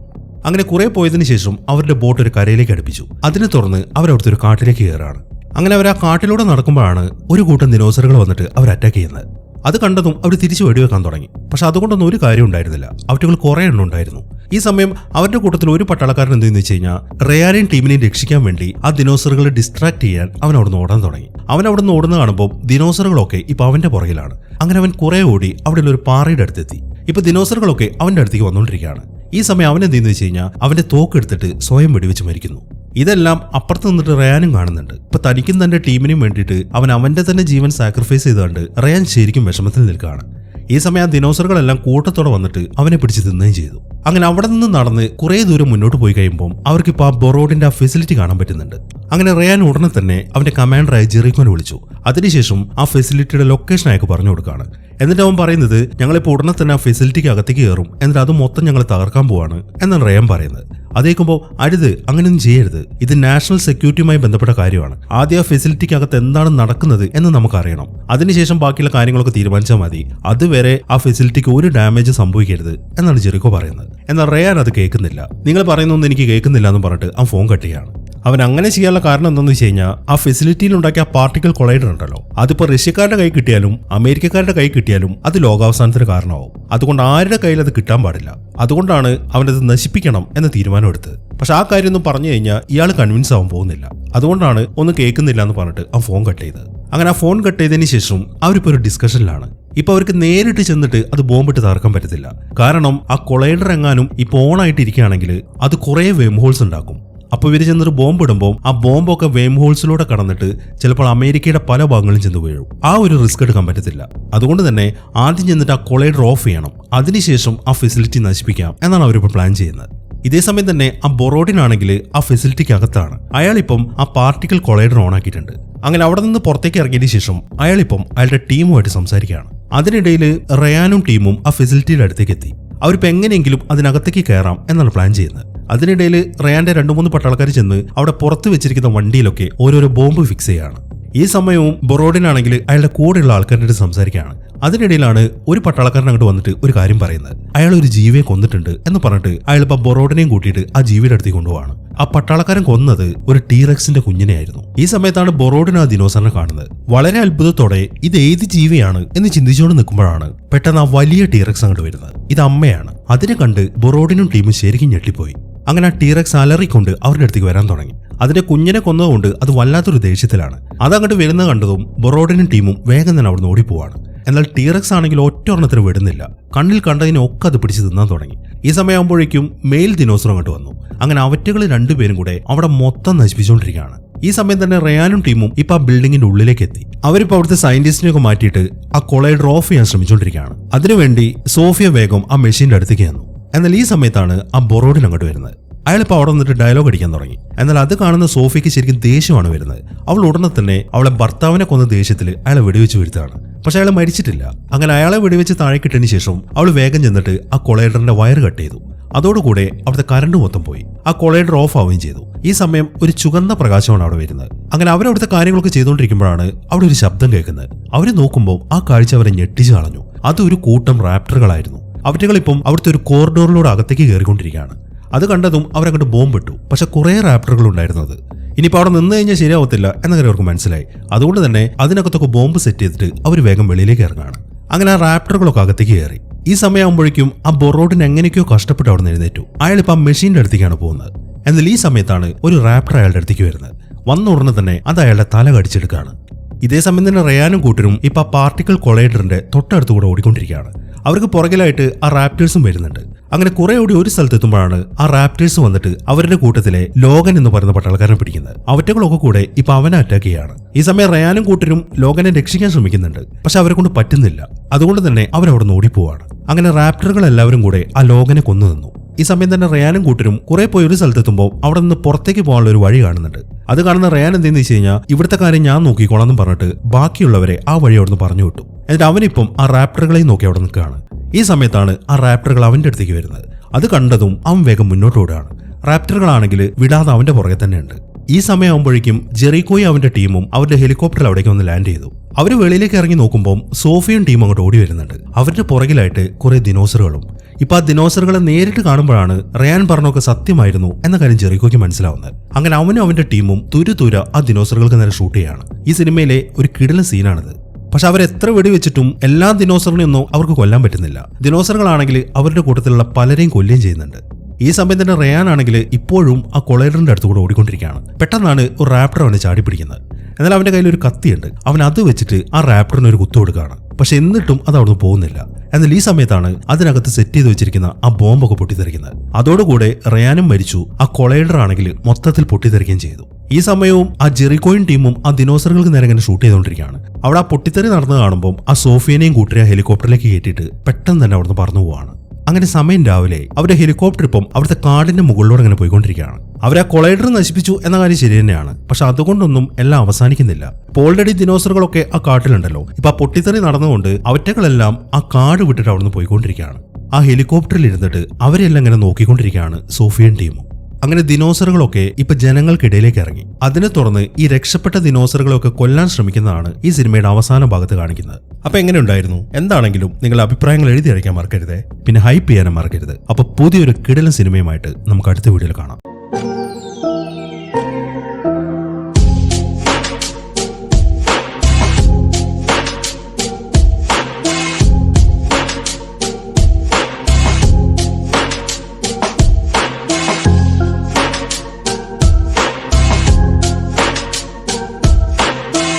അങ്ങനെ കുറെ പോയതിനു ശേഷം അവരുടെ ബോട്ട് ഒരു കരയിലേക്ക് അടുപ്പിച്ചു. അതിനെ തുറന്ന് അവരവിടുത്തെ ഒരു കാട്ടിലേക്ക് കയറാണ് അങ്ങനെ അവർ ആ കാട്ടിലൂടെ നടക്കുമ്പോഴാണ് ഒരു കൂട്ടം ദിനോസറുകൾ വന്നിട്ട് അവർ അറ്റാക്ക് ചെയ്യുന്നത്. അത് കണ്ടതും അവർ തിരിച്ചു വെടിവെക്കാൻ തുടങ്ങി. പക്ഷെ അതുകൊണ്ടൊന്നും ഒരു കാര്യം ഉണ്ടായിരുന്നില്ല. അവറ്റകൾ കുറെ എണ്ണം ഉണ്ടായിരുന്നു. ഈ സമയം അവരുടെ കൂട്ടത്തിൽ ഒരു പട്ടാളക്കാരൻ എന്തെന്ന് വെച്ച് കഴിഞ്ഞാൽ റയാനെയും ടീമിനെയും രക്ഷിക്കാൻ വേണ്ടി ആ ദിനോസറുകളെ ഡിസ്ട്രാക്ട് ചെയ്യാൻ അവൻ അവിടുന്ന് ഓടാൻ തുടങ്ങി. അവൻ അവിടുന്ന് ഓടുന്ന കാണുമ്പോൾ ദിനോസറുകളൊക്കെ ഇപ്പൊ അവന്റെ പുറകിലാണ്. അങ്ങനെ അവൻ കുറെ ഓടി അവിടെ ഒരു പാറയുടെ അടുത്തെത്തി. ഇപ്പൊ ദിനോസറുകളൊക്കെ അവന്റെ അടുത്തേക്ക് വന്നുകൊണ്ടിരിക്കുകയാണ്. ഈ സമയം അവൻ എന്തെന്ന് വെച്ച് കഴിഞ്ഞാൽ അവന്റെ തോക്കെടുത്തിട്ട് സ്വയം വെടിവെച്ച് മരിക്കുന്നു. ഇതെല്ലാം അപ്പുറത്ത് നിന്നിട്ട് റയാനും കാണുന്നുണ്ട്. ഇപ്പൊ തനിക്കും തന്റെ ടീമിനും വേണ്ടിയിട്ട് അവൻ അവന്റെ തന്നെ ജീവൻ സാക്രിഫൈസ് ചെയ്തുകൊണ്ട് റയാൻ ശരിക്കും വിഷമത്തിൽ നിൽക്കുകയാണ്. ഈ സമയം ആ ദിനോസറുകളെല്ലാം കൂട്ടത്തോടെ വന്നിട്ട് അവനെ പിടിച്ച് തിന്നുകയും ചെയ്തു. അങ്ങനെ അവിടെ നിന്ന് നടന്ന് കുറേ ദൂരം മുന്നോട്ട് പോയി കഴിയുമ്പോൾ അവർക്കിപ്പോൾ ആ ബൊറോഡിന്റെ ആ ഫെസിലിറ്റി കാണാൻ പറ്റുന്നുണ്ട്. അങ്ങനെ റയാൻ ഉടനെ തന്നെ അവന്റെ കമാൻഡറായ ജെറിക്കോനെ വിളിച്ചു. അതിനുശേഷം ആ ഫെസിലിറ്റിയുടെ ലൊക്കേഷൻ അയാൾക്ക് പറഞ്ഞു കൊടുക്കുകയാണ്. എന്നിട്ട് അവൻ പറയുന്നത് ഞങ്ങളിപ്പോൾ ഉടനെ തന്നെ ആ ഫെസിലിറ്റിക്ക് അകത്തേക്ക് കയറും. എന്നിട്ട് അത് മൊത്തം ഞങ്ങൾ തകർക്കാൻ പോവാണ് എന്നാണ് റയാൻ പറയുന്നത്. അതേക്കുമ്പോൾ അരുത് അങ്ങനെയൊന്നും ചെയ്യരുത്. ഇത് നാഷണൽ സെക്യൂരിറ്റിയുമായി ബന്ധപ്പെട്ട കാര്യമാണ്. ആദ്യം ആ ഫെസിലിറ്റിക്ക് അകത്ത് എന്താണ് നടക്കുന്നത് എന്ന് നമുക്കറിയണം. അതിനുശേഷം ബാക്കിയുള്ള കാര്യങ്ങളൊക്കെ തീരുമാനിച്ചാൽ മതി. അതുവരെ ആ ഫെസിലിറ്റിക്ക് ഒരു ഡാമേജ് സംഭവിക്കരുത് എന്നാണ് ജെറിക്കോ പറയുന്നത്. എന്നാൽ റയാൻ അത് കേൾക്കുന്നില്ല. നിങ്ങൾ പറയുന്നൊന്നും എനിക്ക് കേൾക്കുന്നില്ല എന്ന് പറഞ്ഞിട്ട് ആ ഫോൺ കട്ട് ചെയ്യാണ് അവൻ അങ്ങനെ ചെയ്യാനുള്ള കാരണം എന്താണെന്ന് വെച്ച് കഴിഞ്ഞാൽ ആ ഫെസിലിറ്റിയിൽ ഉണ്ടാക്കിയ പാർട്ടിക്കൽ കൊളൈഡർ ഉണ്ടല്ലോ. അതിപ്പോൾ റഷ്യക്കാരുടെ കൈ കിട്ടിയാലും അമേരിക്കക്കാരുടെ കൈ കിട്ടിയാലും അത് ലോകാവസാനത്തിന് കാരണമാവും. അതുകൊണ്ട് ആരുടെ കയ്യിൽ അത് കിട്ടാൻ പാടില്ല. അതുകൊണ്ടാണ് അവനത് നശിപ്പിക്കണം എന്ന തീരുമാനം എടുത്തത് പക്ഷെ ആ കാര്യം ഒന്നും പറഞ്ഞു കഴിഞ്ഞാൽ ഇയാൾ കൺവിൻസ് ആവാൻ പോകുന്നില്ല. അതുകൊണ്ടാണ് ഒന്നും കേൾക്കുന്നില്ല എന്ന് പറഞ്ഞിട്ട് ആ ഫോൺ കട്ട് ചെയ്തത്. അങ്ങനെ ആ ഫോൺ കട്ട് ചെയ്തതിന് ശേഷം അവരിപ്പോൾ ഒരു ഡിസ്കഷനിലാണ് ഇപ്പൊ അവർക്ക് നേരിട്ട് ചെന്നിട്ട് അത് ബോംബിട്ട് തകർക്കാൻ പറ്റത്തില്ല. കാരണം ആ കൊളൈഡർ എങ്ങാനും ഇപ്പൊ ഓൺ ആയിട്ടിരിക്കുകയാണെങ്കിൽ അത് കുറേ വെം ഉണ്ടാക്കും. അപ്പോൾ ഇവർ ചെന്നൊരു ബോംബ് ഇടുമ്പോൾ ആ ബോംബൊക്കെ വെയിം ഹോൾസിലൂടെ കടന്നിട്ട് ചിലപ്പോൾ അമേരിക്കയുടെ പല ഭാഗങ്ങളും ചെന്ന് വീഴും. ആ ഒരു റിസ്ക് എടുക്കാൻ പറ്റത്തില്ല. അതുകൊണ്ട് തന്നെ ആദ്യം ചെന്നിട്ട് ആ കൊളൈഡർ ഓഫ് ചെയ്യണം. അതിനുശേഷം ആ ഫെസിലിറ്റി നശിപ്പിക്കാം എന്നാണ് അവരിപ്പോൾ പ്ലാൻ ചെയ്യുന്നത്. ഇതേ സമയം തന്നെ ആ ബൊറോഡിനാണെങ്കിൽ ആ ഫെസിലിറ്റിക്ക് അകത്താണ് അയാളിപ്പം ആ പാർട്ടിക്കൽ കൊളൈഡർ ഓൺ ആക്കിയിട്ടുണ്ട്. അങ്ങനെ അവിടെ നിന്ന് പുറത്തേക്ക് ഇറങ്ങിയതിന് ശേഷം അയാളിപ്പം അയാളുടെ ടീമുമായിട്ട് സംസാരിക്കുകയാണ്. അതിനിടയിൽ റയാനും ടീമും ആ ഫെസിലിറ്റിയുടെ അടുത്തേക്ക് എത്തി. അവരിപ്പോൾ എങ്ങനെയെങ്കിലും അതിനകത്തേക്ക് കയറാം എന്നാണ് പ്ലാൻ ചെയ്യുന്നത്. അതിനിടയിൽ റയാന്റെ രണ്ടു മൂന്ന് പട്ടാളക്കാർ ചെന്ന് അവിടെ പുറത്ത് വെച്ചിരിക്കുന്ന വണ്ടിയിലൊക്കെ ഓരോരോ ബോംബ് ഫിക്സ് ചെയ്യാണ്. ഈ സമയവും ബൊറോഡിനാണെങ്കിൽ അയാളുടെ കൂടെയുള്ള ആൾക്കാരുടെ സംസാരിക്കുകയാണ്. അതിനിടയിലാണ് ഒരു പട്ടാളക്കാരൻ അങ്ങോട്ട് വന്നിട്ട് ഒരു കാര്യം പറയുന്നത്. അയാൾ ഒരു ജീവിയെ കൊന്നിട്ടുണ്ട് എന്ന് പറഞ്ഞിട്ട് അയാൾ ഇപ്പൊ ബൊറോഡിനെയും കൂട്ടിയിട്ട് ആ ജീവിയുടെ അടുത്തേക്ക് കൊണ്ടുപോവാണ്. ആ പട്ടാളക്കാരൻ കൊന്നത് ഒരു ടീറക്സിന്റെ കുഞ്ഞിനെയായിരുന്നു. ഈ സമയത്താണ് ബൊറോഡിന് ആ ദിനോസറിനെ കാണുന്നത്. വളരെ അത്ഭുതത്തോടെ ഇത് ഏത് ജീവിയാണ് എന്ന് ചിന്തിച്ചുകൊണ്ട് നിൽക്കുമ്പോഴാണ് പെട്ടെന്ന് ആ വലിയ ടീറക്സ് അങ്ങോട്ട് വരുന്നത്. ഇത് അമ്മയാണ്. അതിനെ കണ്ട് ബൊറോഡിനും ടീമും ശരിക്കും ഞെട്ടിപ്പോയി. അങ്ങനെ ആ സാലറി കൊണ്ട് അവരുടെ അടുത്തേക്ക് വരാൻ തുടങ്ങി. അതിന്റെ കുഞ്ഞിനെ കൊന്നതുകൊണ്ട് അത് വല്ലാത്തൊരു ദേഷ്യത്തിലാണ്. അതങ്ങോട്ട് വരുന്ന കണ്ടതും ബൊറോഡിനും ടീമും വേഗം തന്നെ അവിടുന്ന് ഓടിപ്പോവാണ്. എന്നാൽ ടീറക്സ് ആണെങ്കിൽ ഒറ്റ ഒരെണ്ണത്തിന് വിടുന്നില്ല. കണ്ണിൽ കണ്ടതിനൊക്കെ അത് പിടിച്ച് തിന്നാൻ തുടങ്ങി. ഈ സമയമാകുമ്പോഴേക്കും മെയിൽ ദിനോസർ അങ്ങോട്ട് വന്നു. അങ്ങനെ അവറ്റകൾ രണ്ടുപേരും കൂടെ അവിടെ മൊത്തം നശിപ്പിച്ചുകൊണ്ടിരിക്കുകയാണ്. ഈ സമയം തന്നെ റയാനും ടീമും ഇപ്പൊ ആ ബിൽഡിങ്ങിന്റെ ഉള്ളിലേക്ക് എത്തി. അവരിപ്പോ അവിടുത്തെ സയന്റിസ്റ്റിനെയൊക്കെ മാറ്റിയിട്ട് ആ കൊളൈഡർ ഓഫ് ചെയ്യാൻ ശ്രമിച്ചുകൊണ്ടിരിക്കുകയാണ്. അതിനുവേണ്ടി സോഫിയ വേഗം ആ മെഷീന്റെ അടുത്തേക്ക് ചെന്നു. എന്നാൽ ഈ സമയത്താണ് ആ ബൊറോഡിൻ അങ്ങോട്ട് വരുന്നത്. അയാളിപ്പോൾ അവിടെ നിന്നിട്ട് ഡയലോഗ് അടിക്കാൻ തുടങ്ങി. എന്നാൽ അത് കാണുന്ന സോഫിക്ക് ശരിക്കും ദേഷ്യമാണ് വരുന്നത്. അവൾ ഉടനെ തന്നെ അവളെ ഭർത്താവിനെ കൊന്ന ദേഷ്യത്തിൽ അയാളെ വെടിവെച്ച് വീഴ്ത്താണ് പക്ഷെ അയാൾ മരിച്ചിട്ടില്ല. അങ്ങനെ അയാളെ വെടിവെച്ച് താഴെ കിട്ടിയതിന് ശേഷം അവൾ വേഗം ചെന്നിട്ട് ആ കൊളൈഡറിന്റെ വയർ കട്ട് ചെയ്തു. അതോടുകൂടെ അവിടുത്തെ കറണ്ട് മൊത്തം പോയി. ആ കൊളൈഡർ ഓഫ് ആവുകയും ചെയ്തു. ഈ സമയം ഒരു ചുവന്ന പ്രകാശമാണ് അവിടെ വരുന്നത്. അങ്ങനെ അവരവിടുത്തെ കാര്യങ്ങളൊക്കെ ചെയ്തുകൊണ്ടിരിക്കുമ്പോഴാണ് അവിടെ ഒരു ശബ്ദം കേൾക്കുന്നത്. അവർ നോക്കുമ്പോൾ ആ കാഴ്ച അവരെ ഞെട്ടിച്ചു കളഞ്ഞു. ഒരു കൂട്ടം റാപ്റ്ററുകളായിരുന്നു അവറ്റുകളിപ്പം അവിടുത്തെ ഒരു കോറിഡോറിലൂടെ അകത്തേക്ക് കയറിക്കൊണ്ടിരിക്കുകയാണ്. അത് കണ്ടതും അവരങ്ങോട്ട് ബോംബിട്ടു. പക്ഷെ കുറേ റാപ്റ്ററുകൾ ഉണ്ടായിരുന്നത്. ഇനിയിപ്പോൾ അവിടെ നിന്ന് കഴിഞ്ഞാൽ ശരിയാവത്തില്ല എന്നങ്ങനെ അവർക്ക് മനസ്സിലായി. അതുകൊണ്ട് തന്നെ അതിനകത്തൊക്കെ ബോംബ് സെറ്റ് ചെയ്തിട്ട് അവർ വേഗം വെളിയിലേക്ക് ഇറങ്ങാണ്. അങ്ങനെ ആ റാപ്റ്ററുകളൊക്കെ അകത്തേക്ക് കയറി. ഈ സമയമാകുമ്പോഴേക്കും ആ ബൊറോഡിന് എങ്ങനെയൊക്കെയോ കഷ്ടപ്പെട്ട് അവിടെ നിന്ന് എഴുന്നേറ്റു. അയാൾ ഇപ്പം ആ മെഷീന്റെ അടുത്തേക്കാണ് പോകുന്നത്. എന്നാൽ ഈ സമയത്താണ് ഒരു റാപ്റ്റർ അയാളുടെ അടുത്തേക്ക് വരുന്നത്. വന്ന ഉടനെ തന്നെ അത് അയാളുടെ തല കടിച്ചെടുക്കുകയാണ്. ഇതേ സമയം തന്നെ റയാനും കൂട്ടരും ഇപ്പം ആ പാർട്ടിക്കൽ കൊളൈഡറിന്റെ തൊട്ടടുത്ത് കൂടെ ഓടിക്കൊണ്ടിരിക്കുകയാണ്. അവർക്ക് പുറകിലായിട്ട് ആ റാപ്റ്റേഴ്സും വരുന്നുണ്ട്. അങ്ങനെ കുറെ ഓടി ഒരു സ്ഥലത്തെത്തുമ്പോഴാണ് ആ റാപ്റ്റേഴ്സ് വന്നിട്ട് അവരുടെ കൂട്ടത്തിലെ ലോകൻ എന്ന് പറയുന്ന പട്ടാളക്കാരനെ പിടിക്കുന്നത്. അവറ്റകളൊക്കെ കൂടെ ഇപ്പൊ അവനെ അറ്റാക്ക് ചെയ്യാണ്. ഈ സമയം റയാനും കൂട്ടരും ലോകനെ രക്ഷിക്കാൻ ശ്രമിക്കുന്നുണ്ട്. പക്ഷെ അവരെ കൊണ്ട് പറ്റുന്നില്ല. അതുകൊണ്ട് തന്നെ അവരവിടെ നിന്ന് ഓടിപ്പോവാണ്. അങ്ങനെ റാപ്റ്ററുകൾ എല്ലാവരും കൂടെ ആ ലോകനെ കൊന്നു നിന്നു. ഈ സമയം തന്നെ റയാനും കൂട്ടരും കുറെ പോയി ഒരു സ്ഥലത്തെത്തുമ്പോൾ അവിടെ നിന്ന് പുറത്തേക്ക് പോകാനുള്ള ഒരു വഴി കാണുന്നുണ്ട്. അത് കാണുന്ന റയാൻ എന്തെന്ന് വെച്ച് കഴിഞ്ഞാൽ ഇവിടുത്തെ കാര്യം ഞാൻ നോക്കിക്കോളാം എന്ന് പറഞ്ഞിട്ട് ബാക്കിയുള്ളവരെ ആ വഴി അവിടെ നിന്ന് പറഞ്ഞു വിട്ടു. എന്നിട്ട് അവനിപ്പം ആ റാപ്റ്ററുകളെയും നോക്കി അവിടെ നിൽക്കുകയാണ്. ഈ സമയത്താണ് ആ റാപ്റ്ററുകൾ അവന്റെ അടുത്തേക്ക് വരുന്നത്. അത് കണ്ടതും അവൻ വേഗം മുന്നോട്ട് ഓടുകയാണ്. റാപ്റ്ററുകളാണെങ്കിൽ വിടാതെ അവന്റെ പുറകെ തന്നെയുണ്ട്. ഈ സമയമാകുമ്പോഴേക്കും ജെറിക്കോയും അവന്റെ ടീമും അവരുടെ ഹെലികോപ്റ്ററിൽ അവിടേക്ക് വന്ന് ലാൻഡ് ചെയ്തു. അവർ വെളിയിലേക്ക് ഇറങ്ങി നോക്കുമ്പോൾ സോഫിയും ടീം അങ്ങോട്ട് ഓടി വരുന്നുണ്ട്. അവരുടെ പുറകിലായിട്ട് കുറേ ദിനോസറുകളും ഇപ്പൊ ആ ദിനോസറുകളെ നേരിട്ട് കാണുമ്പോഴാണ് റയാൻ പറഞ്ഞൊക്കെ സത്യമായിരുന്നു എന്ന കാര്യം ജെറിക്കോയ്ക്ക് മനസ്സിലാവുന്നത്. അങ്ങനെ അവനും അവന്റെ ടീമും തുരുതുര ആ ദിനോസറുകൾക്ക് നേരെ ഷൂട്ട് ചെയ്യാണ്. ഈ സിനിമയിലെ ഒരു കിടലൻ സീനാണിത്. പക്ഷെ അവർ എത്ര വെടിവെച്ചിട്ടും എല്ലാ ദിനോസറിനെയൊന്നും അവർക്ക് കൊല്ലാൻ പറ്റുന്നില്ല. ദിനോസറുകളാണെങ്കിൽ അവരുടെ കൂട്ടത്തിലുള്ള പലരെയും കൊല്ലുകയും ചെയ്യുന്നുണ്ട്. ഈ സമയം തന്നെ റയാൻ ആണെങ്കിൽ ഇപ്പോഴും ആ കൊളൈഡറിന്റെ അടുത്ത് കൂടെ ഓടിക്കൊണ്ടിരിക്കുകയാണ്. പെട്ടെന്നാണ് ഒരു റാപ്റ്റർ അവനെ ചാടി പിടിക്കുന്നത് എന്നാൽ അവന്റെ കയ്യിൽ ഒരു കത്തിയുണ്ട്. അവൻ അത് വെച്ചിട്ട് ആ റാപ്റ്ററിന് ഒരു കുത്തു കൊടുക്കുകയാണ്. പക്ഷെ എന്നിട്ടും അത് അവിടുന്ന് പോകുന്നില്ല. എന്നാൽ ഈ സമയത്താണ് അതിനകത്ത് സെറ്റ് ചെയ്ത് വെച്ചിരിക്കുന്ന ആ ബോംബൊക്കെ പൊട്ടിത്തെറിക്കുന്നത്. അതോടുകൂടെ റയാനും മരിച്ചു. ആ കൊളൈഡർ ആണെങ്കിൽ മൊത്തത്തിൽ പൊട്ടിത്തെറിക്കുകയും ചെയ്തു. ഈ സമയവും ആ ജെറിക്കോയിൻ ടീമും ആ ദിനോസറുകൾക്ക് നേരെ ഇങ്ങനെ ഷൂട്ട് ചെയ്തുകൊണ്ടിരിക്കുകയാണ്. അവിടെ ആ പൊട്ടിത്തെറി നടന്നു കാണുമ്പോൾ ആ സോഫിയനെയും കൂട്ടരെ ആ ഹെലികോപ്റ്ററിലേക്ക് കയറ്റിയിട്ട് പെട്ടെന്ന് തന്നെ അവിടുന്ന് പറന്നു പോവാണ്. അങ്ങനെ സമയം രാവിലെ അവരുടെ ഹെലികോപ്റ്റർ ഇപ്പം അവിടുത്തെ കാടിന്റെ മുകളിലൂടെ അങ്ങനെ പോയിക്കൊണ്ടിരിക്കുകയാണ്. അവർ ആ കൊളൈഡർ നശിപ്പിച്ചു എന്ന കാര്യം ശരി തന്നെയാണ്. പക്ഷെ അതുകൊണ്ടൊന്നും എല്ലാം അവസാനിക്കുന്നില്ല. ഇപ്പോൾ ഓൾറെഡി ദിനോസറുകളൊക്കെ ആ കാട്ടിലുണ്ടല്ലോ. ഇപ്പൊ ആ പൊട്ടിത്തെറി നടന്നുകൊണ്ട് അവറ്റകളെല്ലാം ആ കാട് വിട്ടിട്ട് അവിടുന്ന് പോയിക്കൊണ്ടിരിക്കുകയാണ്. ആ ഹെലികോപ്റ്ററിൽ ഇരുന്നിട്ട് അവരെല്ലാം ഇങ്ങനെ നോക്കിക്കൊണ്ടിരിക്കുകയാണ് സോഫിയൻ ടീമും. അങ്ങനെ ദിനോസറുകളൊക്കെ ഇപ്പൊ ജനങ്ങൾക്കിടയിലേക്ക് ഇറങ്ങി. അതിനെ തുടർന്ന് ഈ രക്ഷപ്പെട്ട ദിനോസറുകളൊക്കെ കൊല്ലാൻ ശ്രമിക്കുന്നതാണ് ഈ സിനിമയുടെ അവസാന ഭാഗത്ത് കാണിക്കുന്നത്. അപ്പൊ എങ്ങനെ ഉണ്ടായിരുന്നു? എന്താണെങ്കിലും നിങ്ങളുടെ അഭിപ്രായങ്ങൾ എഴുതി അയക്കാൻ മറക്കരുത്. പിന്നെ ഹൈപ്പ് ചെയ്യാനും മറക്കരുത്. അപ്പൊ പുതിയൊരു കിടലൻ സിനിമയുമായിട്ട് നമുക്ക് അടുത്ത വീഡിയോയിൽ കാണാം.